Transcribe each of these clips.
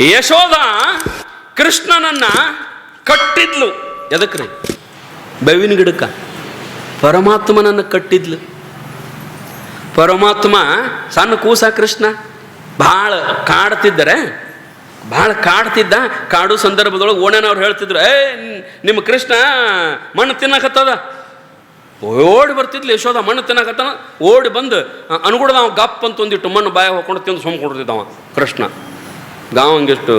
ಯಶೋಧ ಕೃಷ್ಣನನ್ನ ಕಟ್ಟಿದ್ಲು. ಎದಕ್ರಿ? ಬೇವಿನ ಗಿಡಕ್ಕ. ಪರಮಾತ್ಮನನ್ನು ಕಟ್ಟಿದ್ಲು. ಪರಮಾತ್ಮ ಸಣ್ಣ ಕೂಸ ಕೃಷ್ಣ. ಭಾಳ ಕಾಡ್ತಿದ್ದರೆ, ಭಾಳ ಕಾಡ್ತಿದ್ದ ಕಾಡು ಸಂದರ್ಭದೊಳಗೆ ಓಣನವ್ರು ಹೇಳ್ತಿದ್ರು, ಏ, ನಿಮ್ಮ ಕೃಷ್ಣ ಮಣ್ಣು ತಿನ್ನಕತ್ತದ. ಓಡಿ ಬರ್ತಿದ್ಲು ಯಶೋಧ, ಮಣ್ಣು ತಿನ್ನಕತ್ತನ. ಓಡಿ ಬಂದು ಅನುಗುಣದ ಗಪ್ ಅಂತ ಒಂದಿಟ್ಟು ಮಣ್ಣು ಬಾಯ ಹೋಗ್ಕೊಂಡು ತಿಂದು ಸುಮ್ಮ ಕೊಡ್ತಿದ್ದವ ಕೃಷ್ಣ. ಗಾವ ಹಂಗಿಷ್ಟು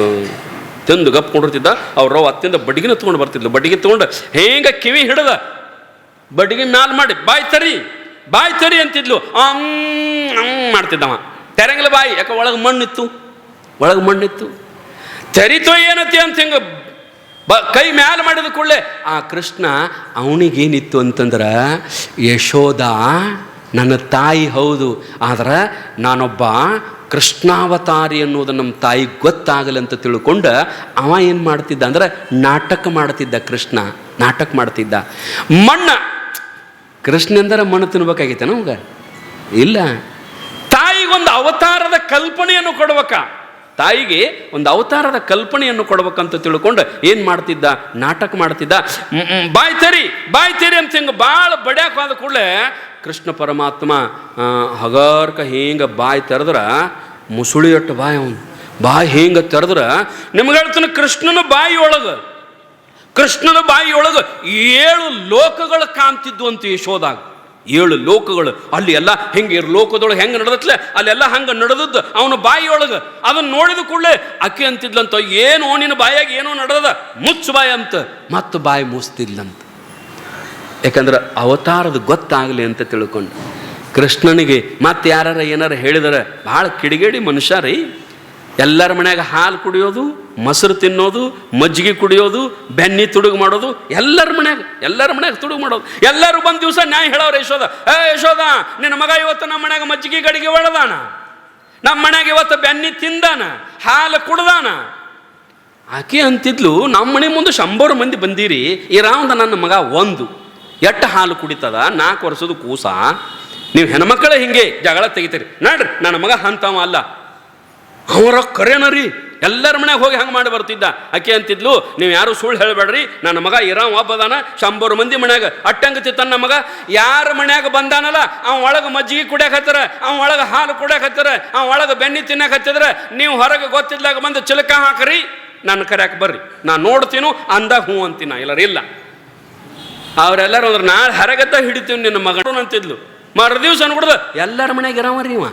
ತಿಂದು ಗಪ್ ಕೊಡಿರ್ತಿದ್ದ, ಅವ್ರು ಅತ್ತಿಂದ ಬಡ್ಗಿನ ತೊಗೊಂಡು ಬರ್ತಿದ್ಲು. ಬಡ್ಗಿ ತೊಗೊಂಡು, ಹೇಗೆ ಕಿವಿ ಹಿಡ್ದ? ಬಡ್ಗಿ ಮ್ಯಾಲ ಮಾಡಿ, ಬಾಯ್ ತರಿ ಬಾಯ್ ತರಿ ಅಂತಿದ್ಲು. ಹಂಗ್ ಮಾಡ್ತಿದ್ದವ. ತೆರಂಗಿಲ್ಲ ಬಾಯಿ, ಯಾಕೆ ಒಳಗೆ ಮಣ್ಣಿತ್ತು ಒಳಗೆ ಮಣ್ಣಿತ್ತು. ತೆರಿತೋ ಏನತಿ ಅಂತ ಹಿಂಗೆ ಬ, ಕೈ ಮ್ಯಾಲ ಮಾಡಿದ ಕೂಡಲೇ, ಆ ಕೃಷ್ಣ, ಅವನಿಗೇನಿತ್ತು ಅಂತಂದ್ರೆ, ಯಶೋದ ನನ್ನ ತಾಯಿ ಹೌದು, ಆದ್ರೆ ನಾನೊಬ್ಬ ಕೃಷ್ಣಾವತಾರಿ ಅನ್ನೋದು ನಮ್ಮ ತಾಯಿಗೆ ಗೊತ್ತಾಗಲಿ ಅಂತ ತಿಳ್ಕೊಂಡು ಅವ ಏನು ಮಾಡ್ತಿದ್ದ ಅಂದ್ರೆ ನಾಟಕ ಮಾಡ್ತಿದ್ದ ಕೃಷ್ಣ, ನಾಟಕ ಮಾಡ್ತಿದ್ದ. ಮಣ್ಣ ಕೃಷ್ಣಂದರೆ ಮಣ್ಣು ತಿನ್ಬೇಕಾಗಿತ್ತ ನಮ್ಗೆ ಇಲ್ಲ. ತಾಯಿಗೊಂದು ಅವತಾರದ ಕಲ್ಪನೆಯನ್ನು ಕೊಡ್ಬೇಕ. ತಾಯಿಗೆ ಒಂದು ಅವತಾರದ ಕಲ್ಪನೆಯನ್ನು ಕೊಡ್ಬೇಕಂತ ತಿಳ್ಕೊಂಡು ಏನು ಮಾಡ್ತಿದ್ದ? ನಾಟಕ ಮಾಡ್ತಿದ್ದ. ಬಾಯಿ ತೆರಿ, ಬಾಯ್ ತೆರಿ ಅಂತ ಹಿಂಗೆ ಭಾಳ ಬಡ್ಯಾಕ ಹೋದ ಕೂಡಲೇ ಕೃಷ್ಣ ಪರಮಾತ್ಮ ಹಗರ್ಕ ಹಿಂಗೆ ಬಾಯಿ ತೆರೆದ್ರೆ ಮುಸುಳಿ ಅಟ್ಟು ಬಾಯ್ ಅವನು. ಬಾಯಿ ಹಿಂಗೆ ತೆರೆದ್ರೆ ನಿಮ್ಗೆ ಹೇಳ್ತಾನೆ, ಕೃಷ್ಣನ ಬಾಯಿ ಒಳಗೆ ಕೃಷ್ಣನ ಬಾಯಿ ಒಳಗೆ ಏಳು ಲೋಕಗಳು ಕಾಣ್ತಿದ್ವು ಅಂತ ಯಶೋದಾಗ ಏಳು ಲೋಕಗಳು, ಅಲ್ಲಿ ಎಲ್ಲ ಹೆಂಗೆ ಲೋಕದೊಳಗೆ ಹೆಂಗೆ ನಡೆದತ್ಲೆ, ಅಲ್ಲೆಲ್ಲ ಹಂಗೆ ನಡೆದದ್ದು ಅವನ ಬಾಯಿ ಅದನ್ನು ಅದನ್ನ ನೋಡಿದ ಕೂಡಲೇ ಅಕ್ಕಿ ಅಂತಿದ್ಲಂತ, ಏನು ನಿನ್ನ ಬಾಯಾಗ ಏನೋ ನಡೆದ ಮುಚ್ಚು ಬಾಯಿ ಅಂತ. ಮತ್ತು ಬಾಯಿ ಮುಸ್ತಿದ್ಲಂತ ಯಾಕಂದ್ರೆ ಅವತಾರದ ಗೊತ್ತಾಗಲಿ ಅಂತ ತಿಳ್ಕೊಂಡು. ಕೃಷ್ಣನಿಗೆ ಮತ್ತೆ ಯಾರು ಏನಾರ ಹೇಳಿದರೆ ಭಾಳ ಕಿಡಿಗೇಡಿ ಮನುಷ್ಯ ರೀ. ಎಲ್ಲರ ಮನ್ಯಾಗ ಹಾಲು ಕುಡಿಯೋದು, ಮೊಸರು ತಿನ್ನೋದು, ಮಜ್ಜಿಗೆ ಕುಡಿಯೋದು ಬೆನ್ನಿ ತುಡುಗು ಮಾಡೋದು, ಎಲ್ಲರ ಮನ್ಯಾಗ ಎಲ್ಲರ ಮನ್ಯಾಗ ತುಡುಗು ಮಾಡೋದು. ಎಲ್ಲರೂ ಬಂದ ದಿವಸ ನ್ಯಾಯ ಹೇಳೋರು ಯಶೋದ ಏ ಯಶೋದ ನಿನ್ನ ಮಗ ಇವತ್ತು ನಮ್ಮ ಮನ್ಯಾಗ ಮಜ್ಜಿಗೆ ಗಡಿಗೆ ಒಳದಾನ? ನಮ್ಮ ಮನ್ಯಾಗ ಇವತ್ತು ಬೆನ್ನಿ ತಿಂದಾನ? ಹಾಲು ಕುಡ್ದಾನ? ಆಕೆ ಅಂತಿದ್ಲು ನಮ್ಮ ಮನೆ ಮುಂದೆ ಶಂಬರು ಮಂದಿ ಬಂದೀರಿ, ಈ ರಾವಂದ ನನ್ನ ಮಗ ಒಂದು. ಎಟ್ಟು ಹಾಲು ಕುಡಿತದ, ನಾಲ್ಕು ವರ್ಷದ ಕೂಸ. ನೀವು ಹೆಣ್ಮಕ್ಕಳೇ ಹಿಂಗೆ ಜಗಳ ತೆಗಿತೀರಿ. ನೋಡ್ರಿ, ನನ್ನ ಮಗ ಅಂತವ ಅಲ್ಲ. ಅವರ ಕರೆನ ರೀ ಎಲ್ಲರ ಮನೆಗೆ ಹೋಗಿ ಹಂಗೆ ಮಾಡಿ ಬರ್ತಿದ್ದ. ಆಕೆ ಅಂತಿದ್ಲು, ನೀವು ಯಾರು ಸುಳ್ಳು ಹೇಳಬೇಡ್ರಿ, ನನ್ನ ಮಗ ಇರಾವ್ ಒಬ್ಬದಾನ, ಶಂಬರು ಮಂದಿ ಮನ್ಯಾಗ ಅಟ್ಟಂಗ ತಿತ್ತನ ಮಗ, ಯಾರ ಮನ್ಯಾಗ ಬಂದಾನಲ್ಲ ಅವ ಒಳಗೆ ಮಜ್ಜಿಗೆ ಕುಡಿಯಕತ್ತಾರ ಅವ ಒಳಗೆ ಹಾಲು ಕುಡಿಯಕತ್ತಾರ ಅವ ಒಳಗೆ ಬೆನ್ನಿ ಹತ್ತಿದ್ರೆ, ನೀವು ಹೊರಗೆ ಗೊತ್ತಿದ್ದಾಗ ಬಂದು ಚಿಲಕ ಹಾಕ್ರಿ, ನನ್ನ ಕರೆಯಕ್ಕೆ ಬರ್ರಿ. ನಾನು ನೋಡ್ತೀನೋ, ಅಂದಾಗ ಹ್ಞೂ ಅಂತೀನ ಇಲ್ಲ. ಅವರೆಲ್ಲರೂ ಅಂದ್ರೆ ನಾಳೆ ಹರಗತ್ತ ಹಿಡಿತೀವಿ ನಿನ್ನ ಮಗನ ಅಂತಿದ್ಲು ಮರು ದಿವ್ಸ ಅನ್ಬಿಡ್ದು ಎಲ್ಲರ ಮನ್ಯಾಗ ಇರಾವರಿ ಇವ.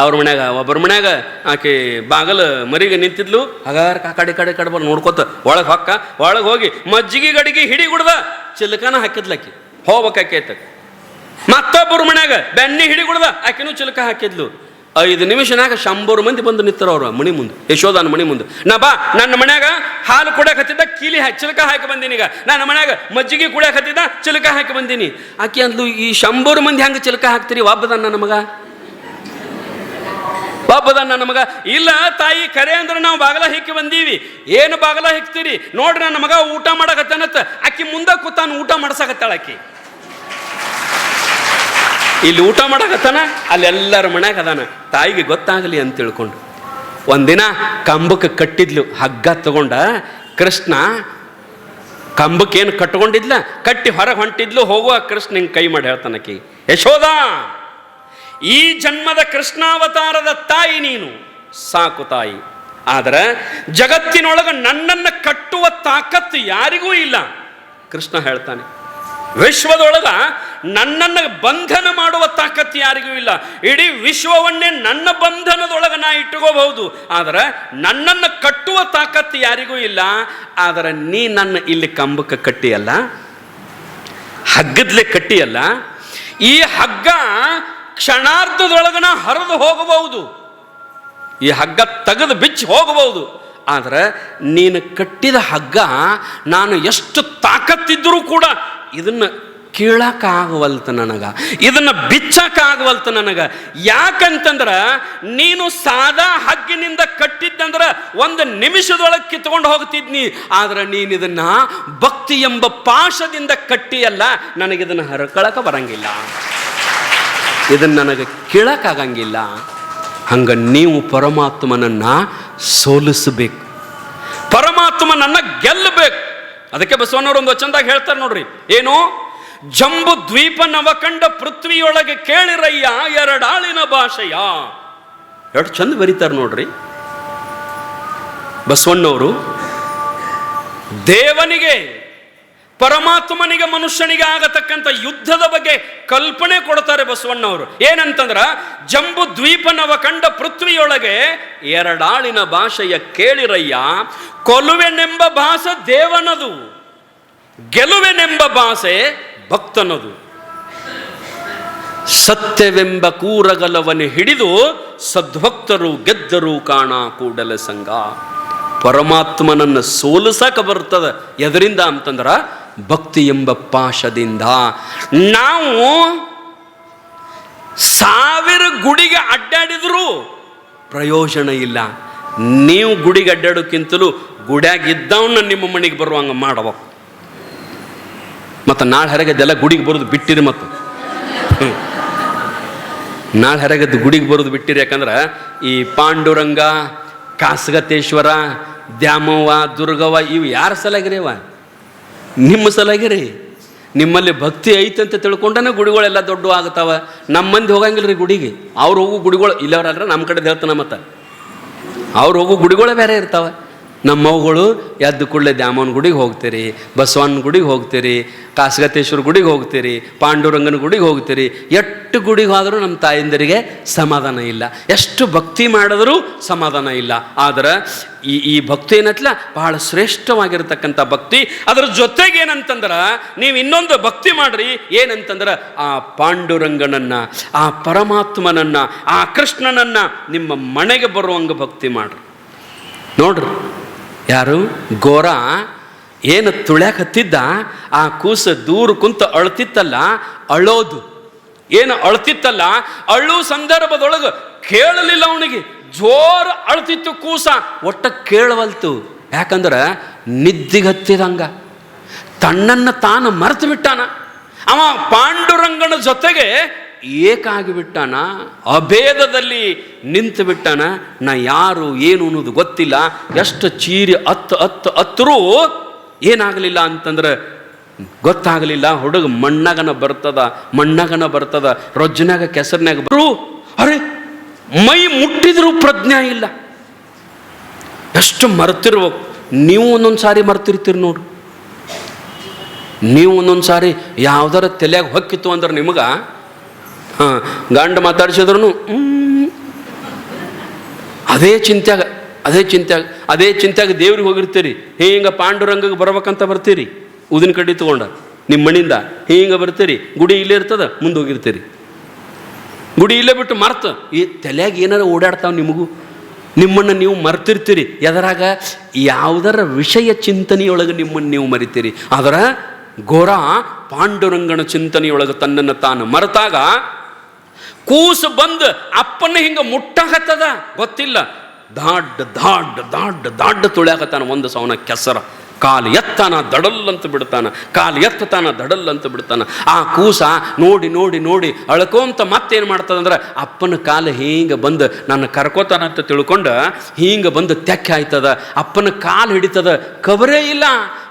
ಅವ್ರ ಮನ್ಯಾಗ, ಒಬ್ಬರ ಮನ್ಯಾಗ ಆಕೆ ಬಾಗಲ ಮರಿಗೆ ನಿಂತಿದ್ಲು. ಹಗಾರ ಕಡೆ ಕಡೆ ಕಡೆ ಬಂದು ನೋಡ್ಕೊತ, ಒಳಗೆ ಹೊಕ್ಕ, ಒಳಗೆ ಹೋಗಿ ಮಜ್ಜಿಗೆ ಗಡಿಗೆ ಹಿಡಿ ಗುಡ್ದ ಚಿಲ್ಕನ ಹಾಕಿದ್ಲಕ್ಕಿ ಹೋಗ್ಬೇಕಾಕೆ ಆಯ್ತ ಮತ್ತೊಬ್ಬರ ಮನ್ಯಾಗ ಬೆನ್ನಿ ಹಿಡಿ ಕುಡ್ದ, ಆಕೆನೂ ಚಿಲ್ಕ ಹಾಕಿದ್ಲು. ಐದು ನಿಮಿಷನಾಗ ಶಂಬರು ಮಂದಿ ಬಂದು ನಿಂತರ ಅವ್ರ ಮಣಿ ಮುಂದೆ ಯಶೋಧನ ಮಣಿ ಮುಂದೆ. ನಾ ಬಾ, ನನ್ನ ಮನ್ಯಾಗ ಹಾಲು ಕುಡಿಯಕ್ ಹತ್ತಿದ್ದ, ಕೀಲಿ ಚಿಲಕ ಹಾಕಿ ಬಂದೀನಿ ಈಗ. ನನ್ನ ಮನ್ಯಾಗ ಮಜ್ಜಿಗೆ ಕುಡಿಯಕ್ ಹತ್ತಿದ್ದ, ಚಿಲಕ ಹಾಕಿ ಬಂದೀನಿ. ಆಕೆ ಅಂದ್ಲು, ಈ ಶಂಬರು ಮಂದಿ ಹಂಗೆ ಚಿಲಕ ಹಾಕ್ತೀರಿ ಒಬ್ಬದ ನನ್ನ ಮಗ? ಒಬ್ಬದ ನನ್ನ ಮಗ? ಇಲ್ಲ ತಾಯಿ, ಕರೆ ಅಂದ್ರೆ ನಾವು ಬಾಗಲ ಹಿಕ್ಕಿ ಬಂದೀವಿ. ಏನು ಬಾಗಲ ಹಿಕ್ತೀರಿ? ನೋಡ್ರಿ ನನ್ನ ಮಗ ಊಟ ಮಾಡಕತ್ತಾನತ್ತ ಆಕಿ ಮುಂದೆ ಕೂತಾನು ಊಟ ಮಾಡ್ಸಕತ್ತಾಳ ಆಕಿ. ಇಲ್ಲಿ ಊಟ ಮಾಡಕತ್ತಾನ? ಅಲ್ಲೆಲ್ಲರ ಮನೆಯಾಗ ಅದಾನ. ತಾಯಿಗೆ ಗೊತ್ತಾಗಲಿ ಅಂತ ತಿಳ್ಕೊಂಡು. ಒಂದಿನ ಕಂಬಕ್ಕೆ ಕಟ್ಟಿದ್ಲು, ಹಗ್ಗ ತಗೊಂಡ. ಕೃಷ್ಣ ಕಂಬಕ್ಕೇನು ಕಟ್ಕೊಂಡಿದ್ಲ? ಕಟ್ಟಿ ಹೊರಗೆ ಹೊಂಟಿದ್ಲು, ಹೋಗುವ ಕೃಷ್ಣ ಹಿಂಗೆ ಕೈ ಮಾಡಿ ಹೇಳ್ತಾನಕಿ ಯಶೋದ ಈ ಜನ್ಮದ ಕೃಷ್ಣಾವತಾರದ ತಾಯಿ ನೀನು. ಸಾಕು ತಾಯಿ. ಆದರೆ ಜಗತ್ತಿನೊಳಗೆ ನನ್ನನ್ನು ಕಟ್ಟುವ ತಾಕತ್ತು ಯಾರಿಗೂ ಇಲ್ಲ. ಕೃಷ್ಣ ಹೇಳ್ತಾನೆ ವಿಶ್ವದೊಳಗ ನನ್ನನ್ನು ಬಂಧನ ಮಾಡುವ ತಾಕತ್ತು ಯಾರಿಗೂ ಇಲ್ಲ. ಇಡೀ ವಿಶ್ವವನ್ನೇ ನನ್ನ ಬಂಧನದೊಳಗೆ ನಾ ಇಟ್ಟುಕೋಬಹುದು. ಆದರೆ ನನ್ನನ್ನು ಕಟ್ಟುವ ತಾಕತ್ತು ಯಾರಿಗೂ ಇಲ್ಲ. ಆದರೆ ನೀ ನನ್ನ ಇಲ್ಲಿ ಕಂಬಕ್ಕೆ ಕಟ್ಟಿಯಲ್ಲ? ಹಗ್ಗದ್ಲೆ ಕಟ್ಟಿಯಲ್ಲ? ಈ ಹಗ್ಗ ಕ್ಷಣಾರ್ಧದೊಳಗನ ಹರಿದು ಹೋಗಬಹುದು. ಈ ಹಗ್ಗ ತೆಗೆದು ಬಿಚ್ಚಿ ಹೋಗಬಹುದು. ಆದರೆ ನೀನು ಕಟ್ಟಿದ ಹಗ್ಗ, ನಾನು ಎಷ್ಟು ತಾಕತ್ತಿದ್ದರೂ ಕೂಡ ಇದನ್ನು ನನಗೆ ನನಗ, ಇದನ್ನು ಬಿಚ್ಚಕ್ಕಾಗವಲ್ತು ನನಗೆ. ಯಾಕಂತಂದ್ರ ನೀನು ಸಾದಾ ಹಗ್ಗಿನಿಂದ ಕಟ್ಟಿದ್ದಂದ್ರೆ ಒಂದು ನಿಮಿಷದೊಳಗೆ ಕಿತ್ಕೊಂಡು ಹೋಗ್ತಿದ್ನಿ, ಆದ್ರೆ ನೀನು ಇದನ್ನ ಭಕ್ತಿ ಎಂಬ ಪಾಶದಿಂದ ಕಟ್ಟಿಯಲ್ಲ ನನಗಿದನ್ನು ಹರಕಳಕ ಬರಂಗಿಲ್ಲ. ಇದನ್ನು ನನಗೆ ಕೀಳಕ್ಕಾಗಂಗಿಲ್ಲ. ಹಂಗೆ ನೀವು ಪರಮಾತ್ಮನನ್ನ ಸೋಲಿಸಬೇಕು. ಪರಮಾತ್ಮನನ್ನ ಗೆಲ್ಲಬೇಕು. ಅದಕ್ಕೆ ಬಸವಣ್ಣವ್ರು ಒಂದು ವಚನದಾಗ ಹೇಳ್ತಾರೆ ನೋಡ್ರಿ. ಏನು? ಜಂಬು ದ್ವೀಪ ನವಕಂಡ ಪೃಥ್ವಿಯೊಳಗೆ ಕೇಳಿರಯ್ಯ, ಎರಡಾಳಿನ ಭಾಷೆಯ. ಎಷ್ಟು ಚಂದ ಬರೀತಾರೆ ನೋಡ್ರಿ. ಬಸವಣ್ಣವರು ದೇವನಿಗೆ ಪರಮಾತ್ಮನಿಗೆ ಮನುಷ್ಯನಿಗೆ ಆಗತಕ್ಕಂಥ ಯುದ್ಧದ ಬಗ್ಗೆ ಕಲ್ಪನೆ ಕೊಡ್ತಾರೆ ಬಸವಣ್ಣವರು. ಏನಂತಂದ್ರ, ಜಂಬು ದ್ವೀಪನವ ಕಂಡ ಪೃಥ್ವಿಯೊಳಗೆ ಎರಡಾಳಿನ ಭಾಷೆಯ ಕೇಳಿರಯ್ಯ, ಕೊಲುವೆನೆಂಬ ಭಾಷೆ ದೇವನದು, ಗೆಲುವೆನೆಂಬ ಭಾಷೆ ಭಕ್ತನದು. ಸತ್ಯವೆಂಬ ಕೂರಗಲವನ್ನು ಹಿಡಿದು ಸದ್ಭಕ್ತರು ಗೆದ್ದರು ಕಾಣ ಕೂಡಲ ಸಂಘ ಪರಮಾತ್ಮನನ್ನು ಸೋಲಿಸಕ ಬರ್ತದ. ಎದರಿಂದ ಅಂತಂದ್ರ ಭಕ್ತಿ ಎಂಬ ಪಾಶದಿಂದ ನಾವು ಸಾವಿರ ಗುಡಿಗೆ ಅಡ್ಡಾಡಿದ್ರು ಪ್ರಯೋಜನ ಇಲ್ಲ. ನೀವು ಗುಡಿಗೆ ಅಡ್ಡಾಡೋಕ್ಕಿಂತಲೂ ಗುಡಿಯಾಗಿದ್ದವನ್ನ ನಿಮ್ಮ ಮನೆಗೆ ಬರುವಂಗೆ ಮಾಡಬೇಕು. ಮತ್ತು ನಾಳೆ ಹರಗದೆಲ್ಲ ಗುಡಿಗೆ ಬರೋದು ಬಿಟ್ಟಿರಿ ಮತ್ತು. ನಾಳೆ ಹರಗದ್ದು ಗುಡಿಗೆ ಬರೋದು ಬಿಟ್ಟಿರಿ ಯಾಕಂದ್ರೆ ಈ ಪಾಂಡುರಂಗ, ಕಾಸಗತೇಶ್ವರ, ದ್ಯಾಮವ್ವ, ದುರ್ಗವ್ವ ಇವು ಯಾರ ಸಲಾಗಿರಿವ ನಿಮ್ಮ ಸಲಾಗಿರಿ. ನಿಮ್ಮಲ್ಲಿ ಭಕ್ತಿ ಐತೆ ಅಂತ ತಿಳ್ಕೊಂಡನೇ ಗುಡಿಗಳೆಲ್ಲ ದೊಡ್ಡ ಆಗ್ತಾವೆ. ನಮ್ಮ ಮಂದಿ ಹೋಗಂಗಿಲ್ಲ ರೀ ಗುಡಿಗೆ. ಅವ್ರು ಹೋಗು ಗುಡಿಗಳು ಇಲ್ಲವ್ರಲ್ರ ನಮ್ಮ ಕಡೆ ಹೇಳ್ತಾನೆ ಮತ್ತೆ. ಅವ್ರು ಹೋಗು ಗುಡಿಗಳೇ ಬೇರೆ ಇರ್ತಾವ. ನಮ್ಮವುಗಳು ಎದ್ದು ಕೂಡಲೇ ದ್ಯಾಮವನ ಗುಡಿಗೆ ಹೋಗ್ತೀರಿ ಬಸವಣ್ಣನ ಗುಡಿಗೆ ಹೋಗ್ತೀರಿ, ಕಾಸಗತೇಶ್ವರ ಗುಡಿಗೆ ಹೋಗ್ತೀರಿ, ಪಾಂಡುರಂಗನ ಗುಡಿಗೆ ಹೋಗ್ತೀರಿ. ಎಷ್ಟು ಗುಡಿಗೆ ಹೋದರೂ ನಮ್ಮ ತಾಯಂದಿರಿಗೆ ಸಮಾಧಾನ ಇಲ್ಲ. ಎಷ್ಟು ಭಕ್ತಿ ಮಾಡಿದರೂ ಸಮಾಧಾನ ಇಲ್ಲ. ಆದರೆ ಈ ಈ ಭಕ್ತಿ ಏನತ್ಲ ಬಹಳ ಶ್ರೇಷ್ಠವಾಗಿರತಕ್ಕಂಥ ಭಕ್ತಿ. ಅದರ ಜೊತೆಗೆ ಏನಂತಂದ್ರೆ, ನೀವು ಇನ್ನೊಂದು ಭಕ್ತಿ ಮಾಡ್ರಿ. ಏನಂತಂದ್ರೆ, ಆ ಪಾಂಡುರಂಗನನ್ನು, ಆ ಪರಮಾತ್ಮನನ್ನು, ಆ ಕೃಷ್ಣನನ್ನು ನಿಮ್ಮ ಮನೆಗೆ ಬರುವಂಗೆ ಭಕ್ತಿ ಮಾಡ್ರಿ. ನೋಡ್ರಿ. ಯಾರು? ಗೋರ. ಏನು ತುಳ್ಯಾಕತ್ತಿದ್ದ ಆ ಕೂಸ ದೂರ ಕುಂತ ಅಳ್ತಿತ್ತಲ್ಲ, ಅಳೋದು. ಏನು ಅಳ್ತಿತ್ತಲ್ಲ ಅಳು ಸಂದರ್ಭದೊಳಗೆ ಕೇಳಲಿಲ್ಲ ಅವನಿಗೆ. ಜೋರು ಅಳ್ತಿತ್ತು ಕೂಸ. ಒಟ್ಟ ಕೇಳವಲ್ತು. ಯಾಕಂದ್ರೆ ನಿದ್ದಿಗತ್ತಿದಂಗ ತನ್ನನ್ನು ತಾನು ಮರೆತು ಬಿಟ್ಟಾನ. ಅವ ಪಾಂಡುರಂಗನ ಜೊತೆಗೆ ಏಕಾಗಿ ಬಿಟ್ಟಾನ ಅಭೇದದಲ್ಲಿ ನಿಂತು ಬಿಟ್ಟಾನ ನಾ ಯಾರು ಏನು ಅನ್ನೋದು ಗೊತ್ತಿಲ್ಲ, ಎಷ್ಟು ಚೀರಿ ಅತ್ತು ಅತ್ತು ಅತ್ತರೂ ಏನಾಗಲಿಲ್ಲ ಅಂತಂದ್ರೆ ಗೊತ್ತಾಗಲಿಲ್ಲ, ಹುಡುಗ ಮಣ್ಣಗನ ಬರ್ತದ ಮಣ್ಣಗನ ಬರ್ತದ, ರೊಜ್ಜನಾಗ ಕೆಸರಿನಾಗ ಬರು, ಅರೆ, ಮೈ ಮುಟ್ಟಿದ್ರೂ ಪ್ರಜ್ಞೆ ಇಲ್ಲ. ಎಷ್ಟು ಮರ್ತಿರ್ಬೇಕು ನೀವು ಒಂದೊಂದು ಸಾರಿ ಮರ್ತಿರ್ತೀರಿ ನೋಡು. ನೀವು ಒಂದೊಂದು ಸಾರಿ ಯಾವ್ದಾರ ತಲೆಯಾಗ ಹೊಕ್ಕಿತ್ತು ಅಂದ್ರೆ ನಿಮಗೆ ಹಾಂ, ಗಂಡ ಹ್ಞೂ ಅದೇ ಚಿಂತ್ಯಾಗ ಅದೇ ಚಿಂತ್ಯಾಗ ಅದೇ ಚಿಂತ್ಯಾಗ ದೇವ್ರಿಗೆ ಹೋಗಿರ್ತೀರಿ. ಹಿಂಗೆ ಪಾಂಡುರಂಗಕ್ಕೆ ಬರ್ಬೇಕಂತ ಬರ್ತೀರಿ. ಉದಿನ ಕಡ್ಡಿ ತೊಗೊಂಡ, ನಿಮ್ಮ ಮಣಿಂದ ಹಿಂಗೆ ಬರ್ತೀರಿ. ಗುಡಿ ಇಲ್ಲೇ ಇರ್ತದ, ಮುಂದೆ ಹೋಗಿರ್ತೀರಿ. ಗುಡಿ ಇಲ್ಲೇ ಬಿಟ್ಟು ಮರ್ತ. ಈ ತಲೆಯಾಗ ಏನಾರ ಓಡಾಡ್ತಾವೆ ನಿಮಗೂ? ನಿಮ್ಮನ್ನು ನೀವು ಮರ್ತಿರ್ತೀರಿ. ಎದರಾಗ? ಯಾವುದರ ವಿಷಯ ಚಿಂತನೆಯೊಳಗೆ ನಿಮ್ಮನ್ನು ನೀವು ಮರಿತೀರಿ. ಅದರ ಘೋರ ಪಾಂಡುರಂಗನ ಚಿಂತನೆಯೊಳಗೆ ತನ್ನನ್ನು ತಾನು ಮರೆತಾಗ ಕೂಸು ಬಂದು ಅಪ್ಪನ ಹಿಂಗೆ ಮುಟ್ಟಾಕತ್ತದ? ಗೊತ್ತಿಲ್ಲ. ದಾಡ್ ದಾಡ್ ದಾಡ್ ದಾಡ್ ತುಳಿಯಾಕತ್ತಾನ ಒಂದು ಸವನ ಕೆಸರ. ಕಾಲು ಎತ್ತಾನ ದಡಲ್ ಅಂತ ಬಿಡ್ತಾನ. ಕಾಲು ದಡಲ್ ಅಂತ ಬಿಡ್ತಾನ. ಆ ಕೂಸ ನೋಡಿ ನೋಡಿ ನೋಡಿ ಅಳ್ಕೊಂತ ಮತ್ತೇನು ಮಾಡ್ತದಂದ್ರೆ ಅಪ್ಪನ ಕಾಲು ಹಿಂಗೆ ಬಂದು ನನ್ನ ಕರ್ಕೋತಾನ ಅಂತ ತಿಳ್ಕೊಂಡು ಹಿಂಗೆ ಬಂದು ತೆಕ್ಕೆ ಆಯ್ತದ ಅಪ್ಪನ ಕಾಲು ಹಿಡಿತದ. ಕಬರೇ ಇಲ್ಲ.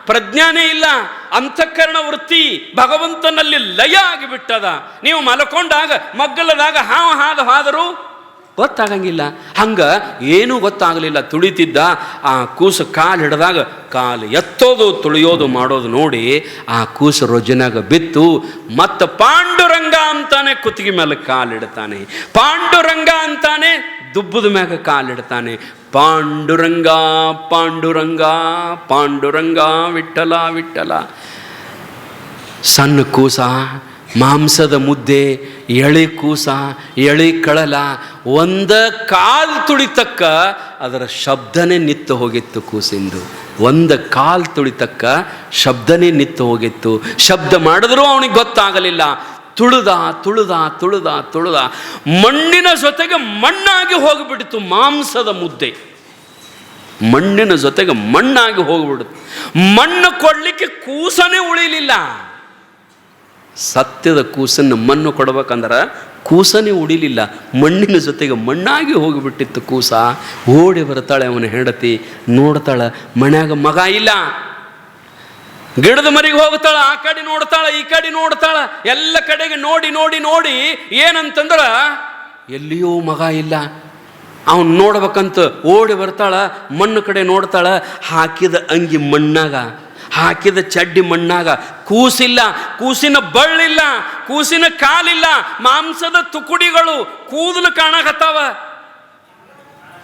ಪ್ರಜ್ಞಾನೇ ಇಲ್ಲ. ಅಂತಃಕರಣ ವೃತ್ತಿ ಭಗವಂತನಲ್ಲಿ ಲಯ ಆಗಿಬಿಟ್ಟದ. ನೀವು ಮಲ್ಕೊಂಡಾಗ, ಮಗ್ಗಲದಾಗ ಹಾವು ಹಾದು ಹಾದರು ಗೊತ್ತಾಗಂಗಿಲ್ಲ. ಹಂಗ ಏನೂ ಗೊತ್ತಾಗಲಿಲ್ಲ. ತುಳಿತಿದ್ದ, ಆ ಕೂಸು ಕಾಲು ಹಿಡಿದಾಗ ಕಾಲು ಎತ್ತೋದು, ತುಳಿಯೋದು, ಮಾಡೋದು ನೋಡಿ ಆ ಕೂಸು ರೊಜನಾಗ ಬಿತ್ತು. ಮತ್ತು ಪಾಂಡುರಂಗ ಅಂತಾನೆ ಕುತ್ತಿಗೆ ಮೇಲೆ ಕಾಲಿಡ್ತಾನೆ ಪಾಂಡುರಂಗ ಅಂತಾನೆ ದುಬ್ಬದ ಮ್ಯಾಗ ಕಾಲಿಡ್ತಾನೆ, ಪಾಂಡುರಂಗ ಪಾಂಡುರಂಗ ಪಾಂಡುರಂಗ, ವಿಠಲ ವಿಠಲ. ಸಣ್ಣ ಕೂಸ, ಮಾಂಸದ ಮುದ್ದೆ, ಎಳೆ ಕೂಸ, ಎಳೆ ಕಳಲ, ಒಂದ ಕಾಲ್ ತುಳಿತಕ್ಕ ಅದರ ಶಬ್ದನೇ ನಿತ್ತು ಹೋಗಿತ್ತು ಕೂಸಿಂದು. ಒಂದ ಕಾಲ್ ತುಳಿತಕ್ಕ ಶಬ್ದನೇ ನಿತ್ತು ಹೋಗಿತ್ತು. ಶಬ್ದ ಮಾಡಿದ್ರೂ ಅವನಿಗೆ ಗೊತ್ತಾಗಲಿಲ್ಲ. ತುಳಿದ ತುಳಿದ ತುಳಿದ ತುಳಿದ. ಮಣ್ಣಿನ ಜೊತೆಗೆ ಮಣ್ಣಾಗಿ ಹೋಗಿಬಿಟ್ಟಿತು ಮಾಂಸದ ಮುದ್ದೆ. ಮಣ್ಣಿನ ಜೊತೆಗೆ ಮಣ್ಣಾಗಿ ಹೋಗಿಬಿಡುತ್ತೆ ಮಣ್ಣು ಕೊಡಲಿಕ್ಕೆ ಕೂಸನೇ ಉಳಿಲಿಲ್ಲ. ಸತ್ಯದ ಕೂಸನ್ನು ಮಣ್ಣು ಕೊಡ್ಬೇಕಂದ್ರೆ ಕೂಸನೇ ಉಳಿಲಿಲ್ಲ. ಮಣ್ಣಿನ ಜೊತೆಗೆ ಮಣ್ಣಾಗಿ ಹೋಗಿಬಿಟ್ಟಿತ್ತು ಕೂಸ. ಓಡಿ ಬರ್ತಾಳೆ ಅವನ ಹೆಂಡತಿ. ನೋಡ್ತಾಳೆ, ಮನ್ಯಾಗ ಮಗ ಇಲ್ಲ. ಗಿಡದ ಮರಿಗೆ ಹೋಗ್ತಾಳ, ಆ ಕಡೆ ನೋಡ್ತಾಳ, ಈ ಕಡೆ ನೋಡ್ತಾಳ, ಎಲ್ಲ ಕಡೆಗೆ ನೋಡಿ ನೋಡಿ ನೋಡಿ, ಏನಂತಂದ್ರ ಎಲ್ಲಿಯೂ ಮಗ ಇಲ್ಲ. ಅವನು ನೋಡ್ಬೇಕಂತ ಓಡಿ ಬರ್ತಾಳ, ಮಣ್ಣು ಕಡೆ ನೋಡ್ತಾಳ, ಹಾಕಿದ ಅಂಗಿ ಮಣ್ಣಾಗ, ಹಾಕಿದ ಚಡ್ಡಿ ಮಣ್ಣಾಗ, ಕೂಸಿಲ್ಲ, ಕೂಸಿನ ಬಳ್ಳಿಲ್ಲ, ಕೂಸಿನ ಕಾಲಿಲ್ಲ, ಮಾಂಸದ ತುಕುಡಿಗಳು ಕೂದಲು ಕಾಣಕತ್ತಾವ.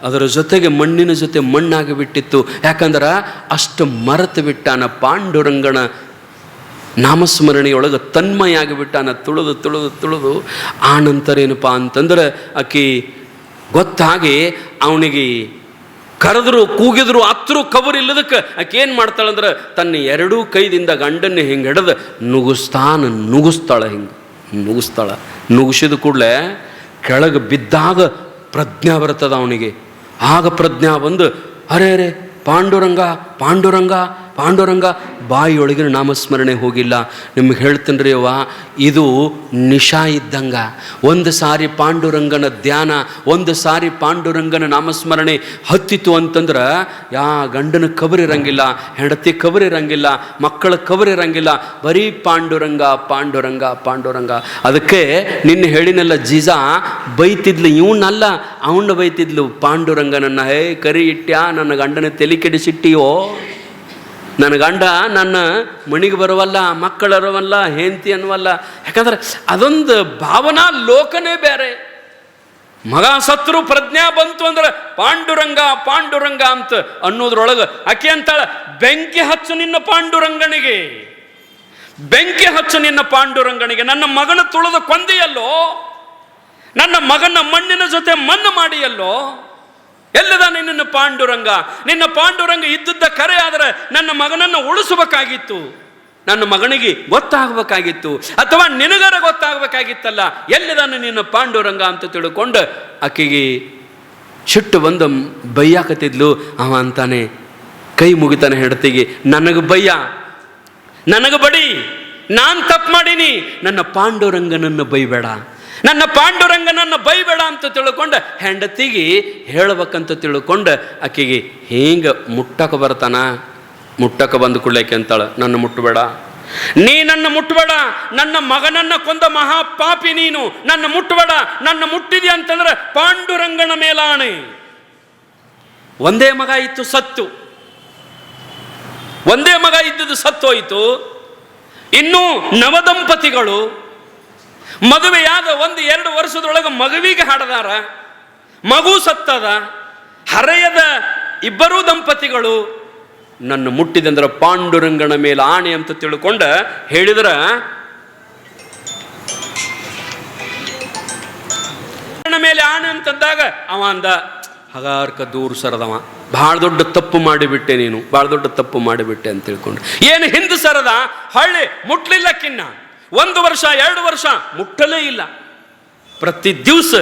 ಅದರ ಜೊತೆಗೆ ಮಣ್ಣಿನ ಜೊತೆ ಮಣ್ಣಾಗಿ ಬಿಟ್ಟಿತ್ತು. ಯಾಕಂದ್ರೆ ಅಷ್ಟು ಮರೆತು ಬಿಟ್ಟಾನ ಪಾಂಡುರಂಗನ ನಾಮಸ್ಮರಣೆಯೊಳಗೆ ತನ್ಮಯಾಗಿ ಆಗಿಬಿಟ್ಟಾನ ತುಳಿದು ತುಳಿದು ತುಳಿದು. ಆ ನಂತರ ಏನಪ್ಪ ಅಂತಂದ್ರೆ ಆಕಿ ಗೊತ್ತಾಗಿ ಅವನಿಗೆ ಕರೆದ್ರು, ಕೂಗಿದ್ರು ಹತ್ರ ಕಬರ್ ಇಲ್ಲದಕ್ಕೆ ಆಕೆ ಏನು ಮಾಡ್ತಾಳಂದ್ರೆ ತನ್ನ ಎರಡೂ ಕೈದಿಂದ ಗಂಡನ್ನು ಹಿಂಗೆ ಹಿಡಿದು ನುಗುಸ್ತಾನ, ನುಗ್ಸ್ತಾಳೆ ಹಿಂಗೆ, ನುಗ್ಸ್ತಾಳೆ. ನುಗ್ಗಿಸಿದ ಕೂಡಲೇ ಕೆಳಗೆ ಬಿದ್ದಾಗ ಪ್ರಜ್ಞೆ ಬರ್ತದೆ ಅವನಿಗೆ. ಆಗ ಪ್ರಜ್ಞಾ ಬಂದು ಅರೆ ಅರೆ ಪಾಂಡುರಂಗ ಪಾಂಡುರಂಗ ಪಾಂಡುರಂಗ ಬಾಯಿಯೊಳಗಿನ ನಾಮಸ್ಮರಣೆ ಹೋಗಿಲ್ಲ. ನಿಮ್ಗೆ ಹೇಳ್ತೀನಿ ರೀ ಅವ್ವ, ಇದು ನಿಶಾ ಇದ್ದಂಗ. ಒಂದು ಸಾರಿ ಪಾಂಡುರಂಗನ ಧ್ಯಾನ, ಒಂದು ಸಾರಿ ಪಾಂಡುರಂಗನ ನಾಮಸ್ಮರಣೆ ಹತ್ತಿತು ಅಂತಂದ್ರೆ, ಯಾ ಗಂಡನ ಕಬರಿರಂಗಿಲ್ಲ, ಹೆಂಡತಿ ಕಬರಿರಂಗಿಲ್ಲ, ಮಕ್ಕಳ ಕಬರಿರಂಗಿಲ್ಲ, ಬರೀ ಪಾಂಡುರಂಗ ಪಾಂಡುರಂಗ ಪಾಂಡುರಂಗ. ಅದಕ್ಕೆ ನಿನ್ನೆ ಹೇಳಿನಲ್ಲ ಜೀಜಾ, ಬೈತಿದ್ಲು ಇವನ್ನಲ್ಲ ಅವನ್ನ ಬೈತಿದ್ಲು, ಪಾಂಡುರಂಗನನ್ನ ಹೇ ಕರಿ ಇಟ್ಟ್ಯಾ ನನ್ನ ಗಂಡನ ತಲೆ ಕೆಡಿಸಿಟ್ಟಿಯೋ? ನನ್ನ ಗಂಡ ನನ್ನ ಮಣಿಗೆ ಬರುವಲ್ಲ ಮಕ್ಕಳರವಲ್ಲ ಹೆಂಡತಿ ಅನ್ನುವಲ್ಲ. ಯಾಕಂದ್ರೆ ಅದೊಂದು ಭಾವನಾ ಲೋಕನೇ ಬೇರೆ. ಮಗ ಸತ್ರು ಪ್ರಜ್ಞಾ ಬಂತು ಅಂದ್ರೆ ಪಾಂಡುರಂಗ ಪಾಂಡುರಂಗ ಅಂತ ಅನ್ನೋದ್ರೊಳಗೆ ಆಕೆ ಅಂತಾಳೆ, ಬೆಂಕಿ ಹಚ್ಚು ನಿನ್ನ ಪಾಂಡುರಂಗನಿಗೆ. ಬೆಂಕಿ ಹಚ್ಚು ನಿನ್ನ ಪಾಂಡುರಂಗನಿಗೆ. ನನ್ನ ಮಗನ ತುಳಿದು ಕೊಂದೆಯಲ್ಲೋ? ನನ್ನ ಮಗನ ಮಣ್ಣಿನ ಜೊತೆ ಮಣ್ಣು ಮಾಡಿಯಲ್ಲೋ? ಎಲ್ಲದಾನೆ ನಿನ್ನ ಪಾಂಡುರಂಗ. ನಿನ್ನ ಪಾಂಡುರಂಗ ಇದ್ದದ್ದ ಕರೆ ಆದರೆ ನನ್ನ ಮಗನನ್ನು ಉಳಿಸಬೇಕಾಗಿತ್ತು. ನನ್ನ ಮಗನಿಗೆ ಗೊತ್ತಾಗಬೇಕಾಗಿತ್ತು. ಅಥವಾ ನಿನಗರ ಗೊತ್ತಾಗಬೇಕಾಗಿತ್ತಲ್ಲ. ಎಲ್ಲಿದಾನೆ ನಿನ್ನ ಪಾಂಡುರಂಗ ಅಂತ ತಿಳ್ಕೊಂಡು ಆಕೆಗೆ ಸಿಟ್ಟು ಬಂದು ಬೈಯಾಕತ್ತಿದ್ಲು. ಅವ ಅಂತಾನೆ, ಕೈ ಮುಗಿತಾನೆ ಹೆಂಡತಿಗೆ. ನನಗೆ ಬಯ್ಯ ನನಗೆ ಬಡಿ. ನಾನು ತಪ್ಪು ಮಾಡೀನಿ. ನನ್ನ ಪಾಂಡುರಂಗನನ್ನು ಬೈಬೇಡ. ನನ್ನ ಪಾಂಡುರಂಗನನ್ನು ಬೈಬೇಡ ಅಂತ ತಿಳ್ಕೊಂಡು ಹೆಂಡತಿಗೆ ಹೇಳ್ಬೇಕಂತ ತಿಳ್ಕೊಂಡು ಆಕೆಗೆ ಹಿಂಗೆ ಮುಟ್ಟಕ್ಕೆ ಬರ್ತಾನ? ಮುಟ್ಟಕ್ಕೆ ಬಂದು ಕೊಡ್ಲಿಕ್ಕೆ ಅಂತಾಳ, ನನ್ನ ಮುಟ್ಟಬೇಡ ನೀ ನನ್ನ ಮುಟ್ಟಬೇಡ ನನ್ನ ಮಗನನ್ನ ಕೊಂದ ಮಹಾಪಾಪಿ ನೀನು. ನನ್ನ ಮುಟ್ಟಬೇಡ ನನ್ನ ಮುಟ್ಟಿದಿ ಅಂತಂದ್ರೆ ಪಾಂಡುರಂಗನ ಮೇಲಾಣೆ. ಒಂದೇ ಮಗ ಇತ್ತು ಸತ್ತು. ಒಂದೇ ಮಗ ಇದ್ದದ್ದು ಸತ್ತೋಯಿತು. ಇನ್ನು ನವದಂಪತಿಗಳು ಮದುವೆಯಾದ ಒಂದು ಎರಡು ವರ್ಷದೊಳಗೆ ಮಗುವಿಗೆ ಹಾಡದಾರ, ಮಗು ಸತ್ತದ, ಹರೆಯದ ಇಬ್ಬರೂ ದಂಪತಿಗಳು. ನನ್ನ ಮುಟ್ಟಿದಂದ್ರೆ ಪಾಂಡುರಂಗನ ಮೇಲೆ ಆಣೆ ಅಂತ ತಿಳ್ಕೊಂಡ ಹೇಳಿದ್ರ ಮೇಲೆ ಆಣೆ ಅಂತಂದಾಗ ಅವ ಅಂದ, ಹಗಾರ್ಕ ದೂರು ಸರದವ, ಭಾಳ ದೊಡ್ಡ ತಪ್ಪು ಮಾಡಿಬಿಟ್ಟೆ ನೀನು, ಭಾಳ ದೊಡ್ಡ ತಪ್ಪು ಮಾಡಿಬಿಟ್ಟೆ ಅಂತ ತಿಳ್ಕೊಂಡು. ಏನು ಹಿಂದೆ ಸರದ, ಹಳ್ಳಿ ಮುಟ್ಲಿಲ್ಲ ಕಿನ್ನ. ಒಂದು ವರ್ಷ, ಎರಡು ವರ್ಷ, ಮುಟ್ಟಲೇ ಇಲ್ಲ. ಪ್ರತಿ ದಿವಸ